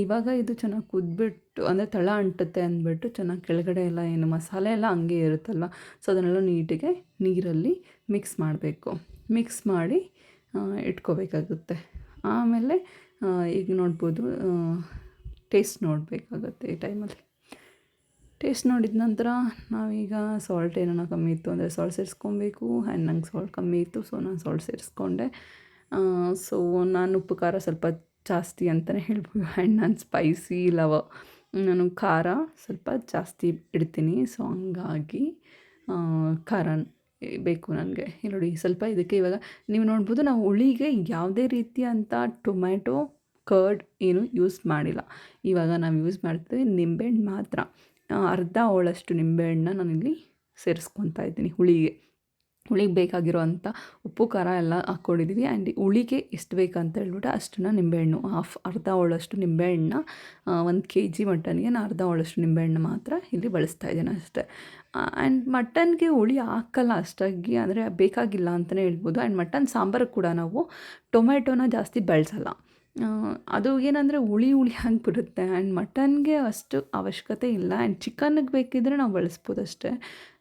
Speaker 1: ಇವಾಗ ಇದು ಚೆನ್ನಾಗಿ ಕುದ್ಬಿಟ್ಟು, ಅಂದರೆ ತಳ ಅಂಟುತ್ತೆ ಅಂದ್ಬಿಟ್ಟು ಚೆನ್ನಾಗಿ ಕೆಳಗಡೆ ಎಲ್ಲ ಏನು ಮಸಾಲೆ ಎಲ್ಲ ಹಂಗೆ ಇರುತ್ತಲ್ಲ ಸೊ ಅದನ್ನೆಲ್ಲ ನೀಟಿಗೆ ನೀರಲ್ಲಿ ಮಿಕ್ಸ್ ಮಾಡಬೇಕು. ಮಿಕ್ಸ್ ಮಾಡಿ ಇಟ್ಕೋಬೇಕಾಗುತ್ತೆ. ಆಮೇಲೆ ಈಗ ನೋಡ್ಬೋದು ಟೇಸ್ಟ್ ನೋಡಬೇಕಾಗುತ್ತೆ ಈ ಟೈಮಲ್ಲಿ. ಟೇಸ್ಟ್ ನೋಡಿದ ನಂತರ ನಾವೀಗ ಸಾಲ್ಟ್ ಏನಾರ ಕಮ್ಮಿ ಇತ್ತು ಅಂದರೆ ಸಾಲ್ಟ್ ಸೇರಿಸ್ಕೊಬೇಕು ಆ್ಯಂಡ್ ನಂಗೆ ಸಾಲ್ಟ್ ಕಮ್ಮಿ ಇತ್ತು ಸೊ ನಾನು ಸಾಲ್ಟ್ ಸೇರಿಸ್ಕೊಂಡೆ. ಸೊ ನಾನು ಉಪ್ಪು ಖಾರ ಸ್ವಲ್ಪ ಜಾಸ್ತಿ ಅಂತಲೇ ಹೇಳ್ಬೋದು. ಆ್ಯಂಡ್ ನಾನು ಸ್ಪೈಸಿ ಲವ. ನಾನು ಖಾರ ಸ್ವಲ್ಪ ಜಾಸ್ತಿ ಇಡ್ತೀನಿ ಸೊ ಹಂಗಾಗಿ ಖಾರ ಬೇಕು ನನಗೆ ನೋಡಿ ಸ್ವಲ್ಪ ಇದಕ್ಕೆ ಇವಾಗ ನೀವು ನೋಡ್ಬೋದು ನಾವು ಹುಳಿಗೆ ಯಾವುದೇ ರೀತಿಯಂಥ ಟೊಮ್ಯಾಟೊ ಕರ್ಡ್ ಏನು ಯೂಸ್ ಮಾಡಿಲ್ಲ. ಇವಾಗ ನಾವು ಯೂಸ್ ಮಾಡ್ತೀವಿ ನಿಂಬೆಹಣ್ಣು ಮಾತ್ರ. ಅರ್ಧ ಹೋಳಷ್ಟು ನಿಂಬೆಹಣ್ಣನ್ನ ನಾನಿಲ್ಲಿ ಸೇರಿಸ್ಕೊತಾ ಇದ್ದೀನಿ ಹುಳಿಗೆ. ಹುಳಿಗೆ ಬೇಕಾಗಿರೋ ಅಂಥ ಉಪ್ಪು, ಖಾರ ಎಲ್ಲ ಹಾಕ್ಕೊಂಡಿದ್ದೀವಿ ಆ್ಯಂಡ್ ಹುಳಿಗೆ ಎಷ್ಟು ಬೇಕಂತ ಹೇಳ್ಬಿಟ್ಟು ಅಷ್ಟನ್ನು ನಿಂಬೆಹಣ್ಣು. ಹಾಫ್ ಅರ್ಧ ಹೋಳಷ್ಟು ನಿಂಬೆಹಣ್ಣನ್ನ ಒಂದು ಕೆ ಜಿ ಮಟನ್ಗೆ ನಾನು ಅರ್ಧ ಹೋಳಷ್ಟು ನಿಂಬೆಹಣ್ಣು ಮಾತ್ರ ಇಲ್ಲಿ ಬಳಸ್ತಾ ಇದ್ದೀನಿ ಅಷ್ಟೇ. ಆ್ಯಂಡ್ ಮಟನ್ಗೆ ಹುಳಿ ಹಾಕಲ್ಲ ಅಷ್ಟಾಗಿ, ಅಂದರೆ ಬೇಕಾಗಿಲ್ಲ ಅಂತಲೇ ಹೇಳ್ಬೋದು. ಆ್ಯಂಡ್ ಮಟನ್ ಸಾಂಬಾರು ಕೂಡ ನಾವು ಟೊಮೆಟೊನ ಜಾಸ್ತಿ ಬಳಸಲ್ಲ. ಅದು ಏನಂದರೆ ಹುಳಿ ಹುಳಿ ಆಗಿಬಿಡುತ್ತೆ ಆ್ಯಂಡ್ ಮಟನ್ಗೆ ಅಷ್ಟು ಅವಶ್ಯಕತೆ ಇಲ್ಲ. ಆ್ಯಂಡ್ ಚಿಕನ್ಗೆ ಬೇಕಿದ್ದರೆ ನಾವು ಬಳಸ್ಬೋದು ಅಷ್ಟೇ.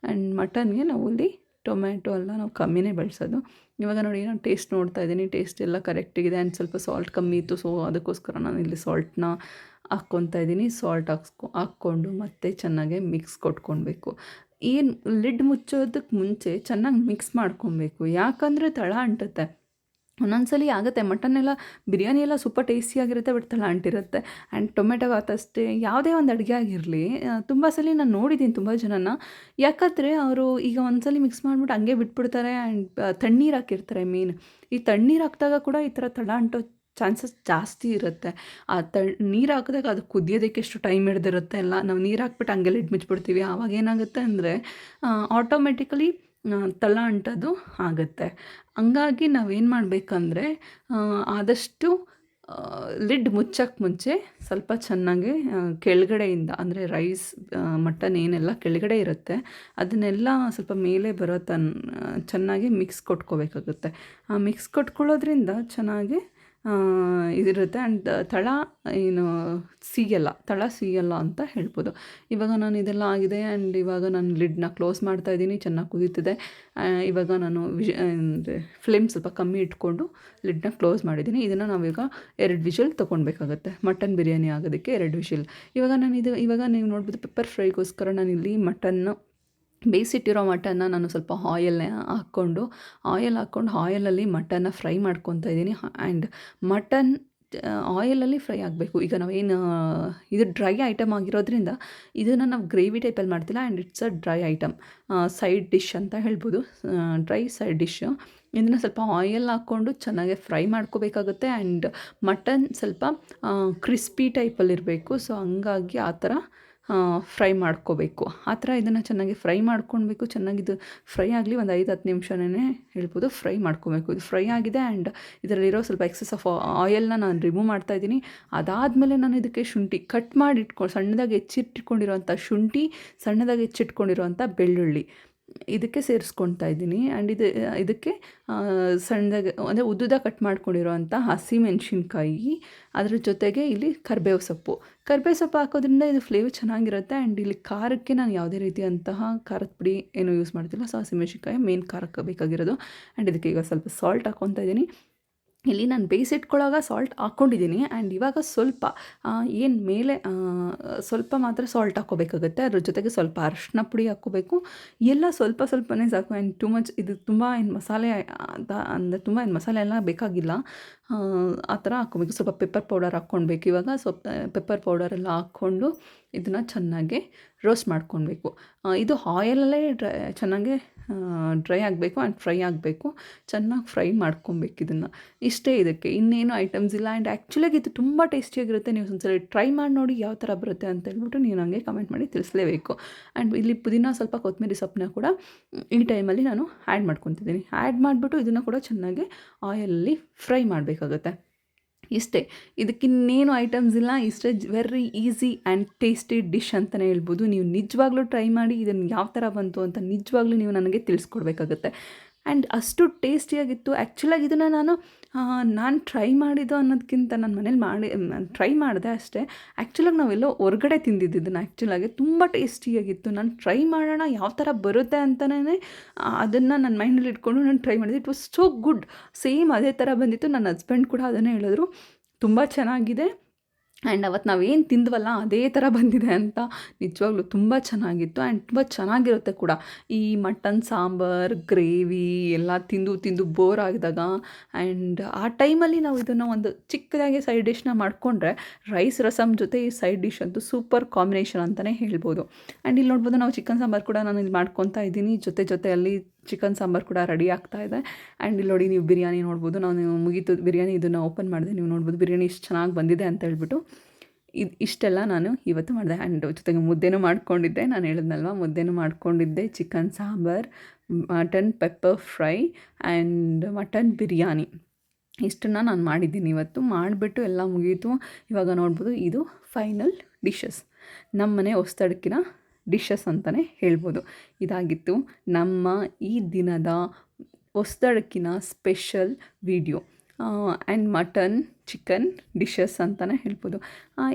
Speaker 1: ಆ್ಯಂಡ್ ಮಟನ್ಗೆ ನಾವು ಇಲ್ಲಿ ಟೊಮ್ಯಾಟೊ ಎಲ್ಲ ನಾವು ಕಮ್ಮಿನೇ ಬಳಸೋದು. ಇವಾಗ ನೋಡಿ, ನಾನು ಟೇಸ್ಟ್ ನೋಡ್ತಾ ಇದ್ದೀನಿ. ಟೇಸ್ಟ್ ಎಲ್ಲ ಕರೆಕ್ಟಿಗಿದೆ ಆ್ಯಂಡ್ ಸ್ವಲ್ಪ ಸಾಲ್ಟ್ ಕಮ್ಮಿ ಇತ್ತು. ಸೊ ಅದಕ್ಕೋಸ್ಕರ ನಾನು ಇಲ್ಲಿ ಸಾಲ್ಟ್ನ ಹಾಕ್ಕೊತಾ ಇದ್ದೀನಿ. ಸಾಲ್ಟ್ ಹಾಕ್ಸ್ಕೊ ಹಾಕ್ಕೊಂಡು ಮತ್ತೆ ಚೆನ್ನಾಗೆ ಮಿಕ್ಸ್ ಕೊಟ್ಕೊಳ್ಬೇಕು. ಏನು ಲಿಡ್ ಮುಚ್ಚೋದಕ್ಕೆ ಮುಂಚೆ ಚೆನ್ನಾಗಿ ಮಿಕ್ಸ್ ಮಾಡ್ಕೊಬೇಕು ಯಾಕಂದರೆ ತಳ ಅಂಟುತ್ತೆ. ಒಂದೊಂದು ಸಲ ಆಗುತ್ತೆ. ಮಟನ್ ಎಲ್ಲ ಬಿರಿಯಾನಿ ಎಲ್ಲ ಸೂಪರ್ ಟೇಸ್ಟಿಯಾಗಿರುತ್ತೆ, ಬಟ್ ತಳ ಅಂಟಿರುತ್ತೆ ಆ್ಯಂಡ್ ಟೊಮೆಟೊ ಅಷ್ಟೇ, ಯಾವುದೇ ಒಂದು ಅಡುಗೆ ಆಗಿರಲಿ ತುಂಬ ಸಲ ನಾನು ನೋಡಿದ್ದೀನಿ ತುಂಬ ಜನನ. ಯಾಕಂದರೆ ಅವರು ಈಗ ಒಂದು ಸಲ ಮಿಕ್ಸ್ ಮಾಡಿಬಿಟ್ಟು ಹಂಗೆ ಬಿಟ್ಬಿಡ್ತಾರೆ ಆ್ಯಂಡ್ ತಣ್ಣೀರು ಹಾಕಿರ್ತಾರೆ ಮೀನ್ ಈ ತಣ್ಣೀರು ಹಾಕಿದಾಗ ಕೂಡ ಈ ಥರ ತಳ ಅಂಟೋ ಚಾನ್ಸಸ್ ಜಾಸ್ತಿ ಇರುತ್ತೆ. ಆ ತ ನೀರು ಹಾಕಿದಾಗ ಅದು ಕುದಿಯೋದಕ್ಕೆ ಎಷ್ಟು ಟೈಮ್ ಹಿಡ್ದಿರುತ್ತೆ ಎಲ್ಲ. ನಾವು ನೀರು ಹಾಕ್ಬಿಟ್ಟು ಹಂಗೆಲ್ಲ ಇಟ್ಟು ಮುಚ್ಚಿಬಿಡ್ತೀವಿ ಆವಾಗ ಏನಾಗುತ್ತೆ ಅಂದರೆ ಆಟೋಮೆಟಿಕಲಿ ತಳ ಅಂಟೋದು ಆಗುತ್ತೆ. ಹಂಗಾಗಿ ನಾವೇನು ಮಾಡಬೇಕಂದ್ರೆ ಆದಷ್ಟು ಲಿಡ್ ಮುಚ್ಚಕ್ಕೆ ಮುಂಚೆ ಸ್ವಲ್ಪ ಚೆನ್ನಾಗಿ ಕೆಳಗಡೆಯಿಂದ ಅಂದರೆ ರೈಸ್ ಮಟನ್ ಏನೆಲ್ಲ ಕೆಳಗಡೆ ಇರುತ್ತೆ, ಅದನ್ನೆಲ್ಲ ಸ್ವಲ್ಪ ಮೇಲೆ ಬರೋ ತನ್ ಚೆನ್ನಾಗಿ ಮಿಕ್ಸ್ ಕೊಟ್ಕೋಬೇಕಾಗುತ್ತೆ. ಆ, ಮಿಕ್ಸ್ ಕೊಟ್ಕೊಳ್ಳೋದ್ರಿಂದ ಚೆನ್ನಾಗಿ ಇದಿರುತ್ತೆ. ಆ್ಯಂಡ್ ತಳ ಏನು ಸಿಗಲ್ಲ ತಳ ಸಿಗಲ್ಲ ಅಂತ ಹೇಳ್ಬೋದು. ಇವಾಗ ನಾನು ಇದೆಲ್ಲ ಆಗಿದೆ. ಆ್ಯಂಡ್ ಇವಾಗ ನಾನು ಲಿಡ್ನ ಕ್ಲೋಸ್ ಮಾಡ್ತಾ ಇದ್ದೀನಿ. ಚೆನ್ನಾಗಿ ಕುದೀತಿದೆ. ಇವಾಗ ನಾನು ವಿಜ್, ಅಂದರೆ ಫ್ಲೇಮ್ ಸ್ವಲ್ಪ ಕಮ್ಮಿ ಇಟ್ಕೊಂಡು ಲಿಡ್ನ ಕ್ಲೋಸ್ ಮಾಡಿದ್ದೀನಿ. ಇದನ್ನು ನಾವೀಗ ಎರಡು ವಿಷಲ್ ತೊಗೊಳ್ಬೇಕಾಗತ್ತೆ. ಮಟನ್ ಬಿರಿಯಾನಿ ಆಗೋದಕ್ಕೆ ಎರಡು ವಿಷಲ್. ಇವಾಗ ನಾನು ಇದು ಇವಾಗ ನೀವು ನೋಡ್ಬೋದು ಪೆಪ್ಪರ್ ಫ್ರೈಗೋಸ್ಕರ ಇಲ್ಲಿ ಮಟನ್ನು ಬೇಯಿಸಿಟ್ಟಿರೋ ಮಟನ್ನ ನಾನು ಸ್ವಲ್ಪ ಆಯಲ್ನ ಹಾಕ್ಕೊಂಡು, ಆಯಲ್ ಹಾಕ್ಕೊಂಡು ಆಯಲಲ್ಲಿ ಮಟನ್ನ ಫ್ರೈ ಮಾಡ್ಕೊತಾ ಇದ್ದೀನಿ. ಆ್ಯಂಡ್ ಮಟನ್, ಆಯಲಲ್ಲಿ ಫ್ರೈ ಆಗಬೇಕು. ಈಗ ನಾವೇನು, ಇದು ಡ್ರೈ ಐಟಮ್ ಆಗಿರೋದ್ರಿಂದ ಇದನ್ನು ನಾವು ಗ್ರೇವಿ ಟೈಪಲ್ಲಿ ಮಾಡ್ತಿಲ್ಲ. And it's a dry item. Side dish ಅಂತ ಹೇಳ್ಬೋದು. Dry side dish. ಇದನ್ನು ಸ್ವಲ್ಪ ಆಯಿಲ್ ಹಾಕ್ಕೊಂಡು ಚೆನ್ನಾಗಿ ಫ್ರೈ ಮಾಡ್ಕೋಬೇಕಾಗುತ್ತೆ. ಆ್ಯಂಡ್ ಮಟನ್ ಸ್ವಲ್ಪ ಕ್ರಿಸ್ಪಿ ಟೈಪಲ್ಲಿರಬೇಕು ಸೊ ಹಂಗಾಗಿ ಆ ಥರ ಫ್ರೈ ಮಾಡ್ಕೋಬೇಕು. ಆ ಥರ ಇದನ್ನು ಚೆನ್ನಾಗಿ ಫ್ರೈ ಮಾಡ್ಕೊಳ್ಬೇಕು ಚೆನ್ನಾಗಿದ್ದು ಫ್ರೈ ಆಗಲಿ ಒಂದು ಐದು, ಹತ್ತು ನಿಮಿಷನೇ ಹೇಳ್ಬೋದು. ಫ್ರೈ ಮಾಡ್ಕೊಬೇಕು. ಇದು ಫ್ರೈ ಆಗಿದೆ ಆ್ಯಂಡ್ ಇದರಲ್ಲಿರೋ ಸ್ವಲ್ಪ ಎಕ್ಸಸ್ ಆಫ್ ಆಯಿಲ್ನ ನಾನು ರಿಮೂವ್ ಮಾಡ್ತಾ ಇದ್ದೀನಿ. ಅದಾದಮೇಲೆ ನಾನು ಇದಕ್ಕೆ ಶುಂಠಿ ಕಟ್ ಮಾಡಿ ಇಟ್ಕೊಂಡು ಸಣ್ಣದಾಗಿ ಹೆಚ್ಚಿಟ್ಕೊಂಡಿರೋಂಥ ಶುಂಠಿ, ಸಣ್ಣದಾಗಿ ಹೆಚ್ಚಿಟ್ಕೊಂಡಿರುವಂಥ ಬೆಳ್ಳುಳ್ಳಿ. ಇದಕ್ಕೆ ಸೇರಿಸ್ಕೊಳ್ತಾ ಇದ್ದೀನಿ. ಆ್ಯಂಡ್ ಇದು, ಇದಕ್ಕೆ ಸಣ್ಣದಾಗಿ, ಅಂದರೆ ಉದ್ದುದ ಕಟ್ ಮಾಡ್ಕೊಂಡಿರೋವಂಥ ಹಸಿಮೆಣ್ಸಿನ್ಕಾಯಿ ಅದರ ಜೊತೆಗೆ ಇಲ್ಲಿ ಕರ್ಬೇವು ಸೊಪ್ಪು. ಕರ್ಬೇವು ಸೊಪ್ಪು ಹಾಕೋದ್ರಿಂದ ಇದು ಫ್ಲೇವರ್ ಚೆನ್ನಾಗಿರುತ್ತೆ. ಆ್ಯಂಡ್ ಇಲ್ಲಿ ಖಾರಕ್ಕೆ ನಾನು ಯಾವುದೇ ರೀತಿಯಂತಹ ಖಾರದ ಪುಡಿ ಏನು ಯೂಸ್ ಮಾಡ್ತಿಲ್ಲ. ಸೊ ಹಸಿಮೆಣ್ಸಿನ್ಕಾಯಿ ಮೇನ್ ಖಾರಕ್ಕೆ ಬೇಕಾಗಿರೋದು. ಆ್ಯಂಡ್ ಇದಕ್ಕೆ ಈಗ ಸ್ವಲ್ಪ ಸಾಲ್ಟ್ ಹಾಕ್ಕೊತಾ ಇದ್ದೀನಿ. ಇಲ್ಲಿ ನಾನು ಬೇಯಿಸಿಟ್ಕೊಳ್ಳೋವಾಗ ಸಾಲ್ಟ್ ಹಾಕ್ಕೊಂಡಿದ್ದೀನಿ ಆ್ಯಂಡ್ ಇವಾಗ ಸ್ವಲ್ಪ ಏನು ಮೇಲೆ ಸ್ವಲ್ಪ ಮಾತ್ರ ಸಾಲ್ಟ್ ಹಾಕ್ಕೋಬೇಕಾಗುತ್ತೆ. ಅದ್ರ ಜೊತೆಗೆ ಸ್ವಲ್ಪ ಅರಶಿನ ಪುಡಿ ಹಾಕ್ಕೋಬೇಕು. ಎಲ್ಲ ಸ್ವಲ್ಪ ಸ್ವಲ್ಪನೇ ಸಾಕು ಆ್ಯಂಡ್ ಟು ಮಚ್ ಇದು ತುಂಬ ಏನು ಮಸಾಲೆ ಅಂತ ಅಂದರೆ ತುಂಬ ಏನು ಮಸಾಲೆ ಎಲ್ಲ ಬೇಕಾಗಿಲ್ಲ. ಆ, ಥರ ಹಾಕ್ಕೋಬೇಕು. ಸ್ವಲ್ಪ ಪೆಪ್ಪರ್ ಪೌಡರ್ ಹಾಕ್ಕೊಳ್ಬೇಕು. ಇವಾಗ ಸ್ವಲ್ಪ ಪೆಪ್ಪರ್ ಪೌಡರ್ ಎಲ್ಲ ಹಾಕ್ಕೊಂಡು ಇದನ್ನು ಚೆನ್ನಾಗಿ ರೋಸ್ಟ್ ಮಾಡ್ಕೊಳ್ಬೇಕು. ಇದು ಆಯಲಲ್ಲೇ ಡ್ರೈ ಚೆನ್ನಾಗಿ ಡ್ರೈ ಆಗಬೇಕು ಆ್ಯಂಡ್ ಫ್ರೈ ಆಗಬೇಕು. ಚೆನ್ನಾಗಿ ಫ್ರೈ ಮಾಡ್ಕೊಬೇಕು ಇದನ್ನು. ಇಷ್ಟೇ ಇದಕ್ಕೆ. ಇನ್ನೇನು ಐಟಮ್ಸ್ ಇಲ್ಲ. ಆ್ಯಂಡ್ ಆ್ಯಕ್ಚುಲಾಗಿ ಇದು ತುಂಬ ಟೇಸ್ಟಿಯಾಗಿರುತ್ತೆ ನೀವು ಒಂದ್ಸಲ ಟ್ರೈ ಮಾಡಿ ನೋಡಿ ಯಾವ ಥರ ಬರುತ್ತೆ ಅಂತ ಹೇಳ್ಬಿಟ್ಟು ನೀವು ನನಗೆ ಕಮೆಂಟ್ ಮಾಡಿ ತಿಳಿಸ್ಲೇಬೇಕು. ಆ್ಯಂಡ್ ಇಲ್ಲಿ ಪುದೀನ ಸ್ವಲ್ಪ ಕೊತ್ತಂಬರಿ ಸೊಪ್ಪನ್ನ ಕೂಡ ಈ ಟೈಮಲ್ಲಿ ನಾನು ಆ್ಯಡ್ ಮಾಡ್ಕೊತಿದ್ದೀನಿ. ಆ್ಯಡ್ ಮಾಡಿಬಿಟ್ಟು ಇದನ್ನು ಕೂಡ ಚೆನ್ನಾಗಿ ಆಯಲಲ್ಲಿ ಫ್ರೈ ಮಾಡಬೇಕಾಗುತ್ತೆ. ಇಷ್ಟೇ. ಇದಕ್ಕಿನ್ನೇನು ಐಟಮ್ಸ್ ಇಲ್ಲ. ಇಷ್ಟೇ very easy and tasty dish ಅಂತಲೇ ಹೇಳ್ಬೋದು. ನೀವು ನಿಜವಾಗ್ಲೂ ಟ್ರೈ ಮಾಡಿ ಇದನ್ನು ಯಾವ ಥರ ಬಂತು ಅಂತ ನಿಜವಾಗ್ಲೂ ನೀವು ನನಗೆ ತಿಳಿಸ್ಕೊಡ್ಬೇಕಾಗುತ್ತೆ. ಆ್ಯಂಡ್ ಅಷ್ಟು ಟೇಸ್ಟಿಯಾಗಿತ್ತು ಆ್ಯಕ್ಚುಲಾಗಿ ಇದನ್ನು ನಾನು ನಾನು ಟ್ರೈ ಮಾಡಿದ್ದು ಅನ್ನೋದಕ್ಕಿಂತ ನನ್ನ ಮನೇಲಿ ಮಾಡಿ ಟ್ರೈ ಮಾಡಿದೆ ಅಷ್ಟೇ. ಆ್ಯಕ್ಚುಲಾಗಿ ನಾವೆಲ್ಲೋ ಹೊರಗಡೆ ತಿಂದಿದ್ದನ್ನು ಆ್ಯಕ್ಚುಲಾಗಿ ತುಂಬ ಟೇಸ್ಟಿಯಾಗಿತ್ತು ನಾನು ಟ್ರೈ ಮಾಡೋಣ ಯಾವ ಥರ ಬರುತ್ತೆ ಅಂತಲೇ ಅದನ್ನು ನನ್ನ ಮೈಂಡಲ್ಲಿ ಇಟ್ಕೊಂಡು ನಾನು ಟ್ರೈ ಮಾಡಿದೆ. It was so good same ಅದೇ ಥರ ಬಂದಿತ್ತು. ನನ್ನ ಹಸ್ಬೆಂಡ್ ಕೂಡ ಅದನ್ನೇ ಹೇಳಿದ್ರು. ತುಂಬ ಚೆನ್ನಾಗಿದೆ. ಆ್ಯಂಡ್ ಅವತ್ತು ನಾವೇನು ತಿಂದ್ವಲ್ಲ ಅದೇ ಥರ ಬಂದಿದೆ ಅಂತ ನಿಜವಾಗ್ಲೂ ತುಂಬ ಚೆನ್ನಾಗಿತ್ತು ಆ್ಯಂಡ್ ತುಂಬ ಚೆನ್ನಾಗಿರುತ್ತೆ ಕೂಡ. ಈ ಮಟನ್, ಸಾಂಬಾರ್, ಗ್ರೇವಿ ಎಲ್ಲ ತಿಂದು ತಿಂದು ಬೋರ್ ಆಗಿದಾಗ ಆ್ಯಂಡ್ ಆ ಟೈಮಲ್ಲಿ ನಾವು ಇದನ್ನು ಒಂದು ಚಿಕ್ಕದಾಗಿ ಸೈಡ್ ಡಿಶ್ನ ಮಾಡಿಕೊಂಡ್ರೆ ರೈಸ್ ರಸಮ್ ಜೊತೆ ಈ ಸೈಡ್ ಡಿಶ್ ಅಂತೂ ಸೂಪರ್ ಕಾಂಬಿನೇಷನ್ ಅಂತಲೇ ಹೇಳ್ಬೋದು. ಆ್ಯಂಡ್ ಇಲ್ಲಿ ನೋಡ್ಬೋದು ನಾವು ಚಿಕನ್, ಸಾಂಬಾರು ಕೂಡ ನಾನು ಇಲ್ಲಿ ಮಾಡ್ಕೊತಾ ಇದ್ದೀನಿ ಜೊತೆ ಜೊತೆಯಲ್ಲಿ ಚಿಕನ್ ಸಾಂಬಾರು ಕೂಡ ರೆಡಿ ಆಗ್ತಾ ಇದೆ. ಆ್ಯಂಡ್ ಇಲ್ಲಿ ನೋಡಿ ನೀವು ಬಿರಿಯಾನಿ ನೋಡ್ಬೋದು. ನಾನು ಮುಗೀತು ಬಿರಿಯಾನಿ ಇದನ್ನು ಓಪನ್ ಮಾಡಿದೆ, ನೀವು ನೋಡ್ಬೋದು ಬಿರಿಯಾನಿ ಇಷ್ಟು ಚೆನ್ನಾಗಿ ಬಂದಿದೆ ಅಂತ ಹೇಳ್ಬಿಟ್ಟು. ಇದು ಇಷ್ಟೆಲ್ಲ ನಾನು ಇವತ್ತು ಮಾಡಿದೆ. ಆ್ಯಂಡ್ ಜೊತೆಗೆ ಮುದ್ದೆನೂ ಮಾಡ್ಕೊಂಡಿದ್ದೆ. ನಾನು ಹೇಳಿದ್ನಲ್ವ? ಮುದ್ದೆನೂ ಮಾಡ್ಕೊಂಡಿದ್ದೆ. Chicken sambar mutton pepper fry and mutton biryani. ಇಷ್ಟನ್ನು ನಾನು ಮಾಡಿದ್ದೀನಿ ಇವತ್ತು. ಮಾಡಿಬಿಟ್ಟು ಎಲ್ಲ ಮುಗೀತು. ಇವಾಗ ನೋಡ್ಬೋದು ಇದು ಫೈನಲ್ ಡಿಶಸ್ ನಮ್ಮನೆ ಹೊಸ್ತಡಕ್ಕಿನ ಡಿಶಸ್ ಅಂತಲೇ ಹೇಳ್ಬೋದು. ಇದಾಗಿತ್ತು ನಮ್ಮ ಈ ದಿನದ ಹೊಸ್ದಳಕ್ಕಿನ special video and mutton chicken dishes ಅಂತಲೇ ಹೇಳ್ಬೋದು.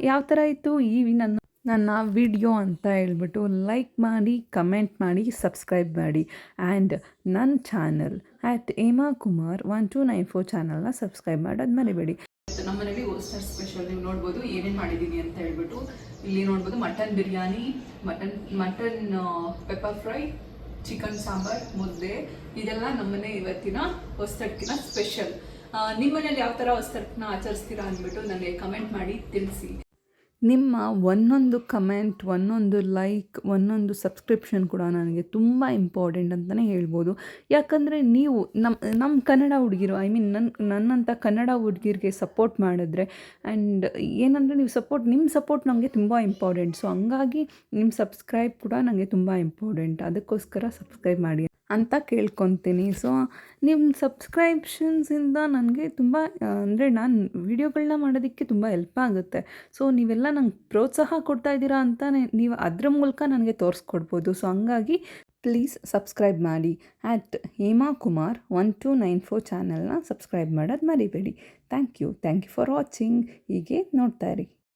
Speaker 1: ಯಾವ ಥರ ಇತ್ತು? ಈ ನನ್ನ ನನ್ನ ವಿಡಿಯೋ ಅಂತ ಹೇಳ್ಬಿಟ್ಟು ಲೈಕ್ ಮಾಡಿ ಕಮೆಂಟ್ ಮಾಡಿ ಸಬ್ಸ್ಕ್ರೈಬ್ ಮಾಡಿ. ಆ್ಯಂಡ್ ನನ್ನ channel at Hema Kumar one two nine four ಚಾನಲ್ನ ಸಬ್ಸ್ಕ್ರೈಬ್ ಮಾಡೋದು ಮರಿಬೇಡಿ. ನಮ್ಮ ಮನೇಲಿ ಓಸ್ಟರ್ ಸ್ಪೆಷಲ್ ನೀವು ನೋಡ್ಬೋದು, ಏನೇನು ಮಾಡಿದ್ದೀನಿ ಅಂತ ಹೇಳ್ಬಿಟ್ಟು. ಇಲ್ಲಿ ನೋಡ್ಬೋದು mutton biryani mutton mutton pepper fry chicken sambar, mudde. ಇದೆಲ್ಲ ನಮ್ಮನೆ ಇವತ್ತಿನ ಹೊಸ್ತಡ್ಕಿನ ಸ್ಪೆಷಲ್ ನಿಮ್ಮ ಮನೇಲಿ ಯಾವ ಥರ ಹೊಸ್ತಡ್ಕನ್ನ ಆಚರಿಸ್ತೀರಾ ಅಂದ್ಬಿಟ್ಟು ನನಗೆ ಕಮೆಂಟ್ ಮಾಡಿ ತಿಳಿಸಿ. ನಿಮ್ಮ ಒಂದೊಂದು ಕಮೆಂಟ್ ಒಂದೊಂದು ಲೈಕ್ ಒಂದೊಂದು ಸಬ್ಸ್ಕ್ರಿಪ್ಷನ್ ಕೂಡ ನನಗೆ ತುಂಬ ಇಂಪಾರ್ಟೆಂಟ್ ಅಂತಲೇ ಹೇಳ್ಬೋದು. ಯಾಕಂದರೆ ನೀವು ನಮ್ಮ ನಮ್ಮ ಕನ್ನಡ ಹುಡುಗಿರು ಐ ಮೀನ್ ನನ್ನ ನನ್ನಂಥ ಕನ್ನಡ ಹುಡುಗಿರಿಗೆ ಸಪೋರ್ಟ್ ಮಾಡಿದ್ರೆ ಆ್ಯಂಡ್ ಏನಂದರೆ ನೀವು ಸಪೋರ್ಟ್ ನಿಮ್ಮ ಸಪೋರ್ಟ್ ನಮಗೆ ತುಂಬ ಇಂಪಾರ್ಟೆಂಟ್ ಸೊ ಹಂಗಾಗಿ ನಿಮ್ಮ ಸಬ್ಸ್ಕ್ರೈಬ್ ಕೂಡ ನನಗೆ ತುಂಬ ಇಂಪಾರ್ಟೆಂಟ್ ಅದಕ್ಕೋಸ್ಕರ ಸಬ್ಸ್ಕ್ರೈಬ್ ಮಾಡಿ. ಅಂತ ಕೇಳ್ಕೊತೀನಿ. ಸೊ ನಿಮ್ಮ ಸಬ್ಸ್ಕ್ರೈಬ್ಷನ್ಸಿಂದ ನನಗೆ ತುಂಬ, ಅಂದರೆ ನಾನು ವೀಡಿಯೋಗಳನ್ನ ಮಾಡೋದಕ್ಕೆ ತುಂಬ ಹೆಲ್ಪ್ ಆಗುತ್ತೆ. ಸೊ ನೀವೆಲ್ಲ ನಂಗೆ ಪ್ರೋತ್ಸಾಹ ಕೊಡ್ತಾ ಇದ್ದೀರಾ ಅಂತ ನೀವು ಅದ್ರ ಮೂಲಕ ನನಗೆ ತೋರಿಸ್ಕೊಡ್ಬೋದು. ಸೊ ಹಂಗಾಗಿ ಪ್ಲೀಸ್ ಸಬ್ಸ್ಕ್ರೈಬ್ ಮಾಡಿ. At Hema Kumar one two nine four ಚಾನಲ್ನ ಸಬ್ಸ್ಕ್ರೈಬ್ ಮಾಡೋದು ಮರಿಬೇಡಿ. Thank you thank you for watching ಹೀಗೆ ನೋಡ್ತಾ ಇರಿ.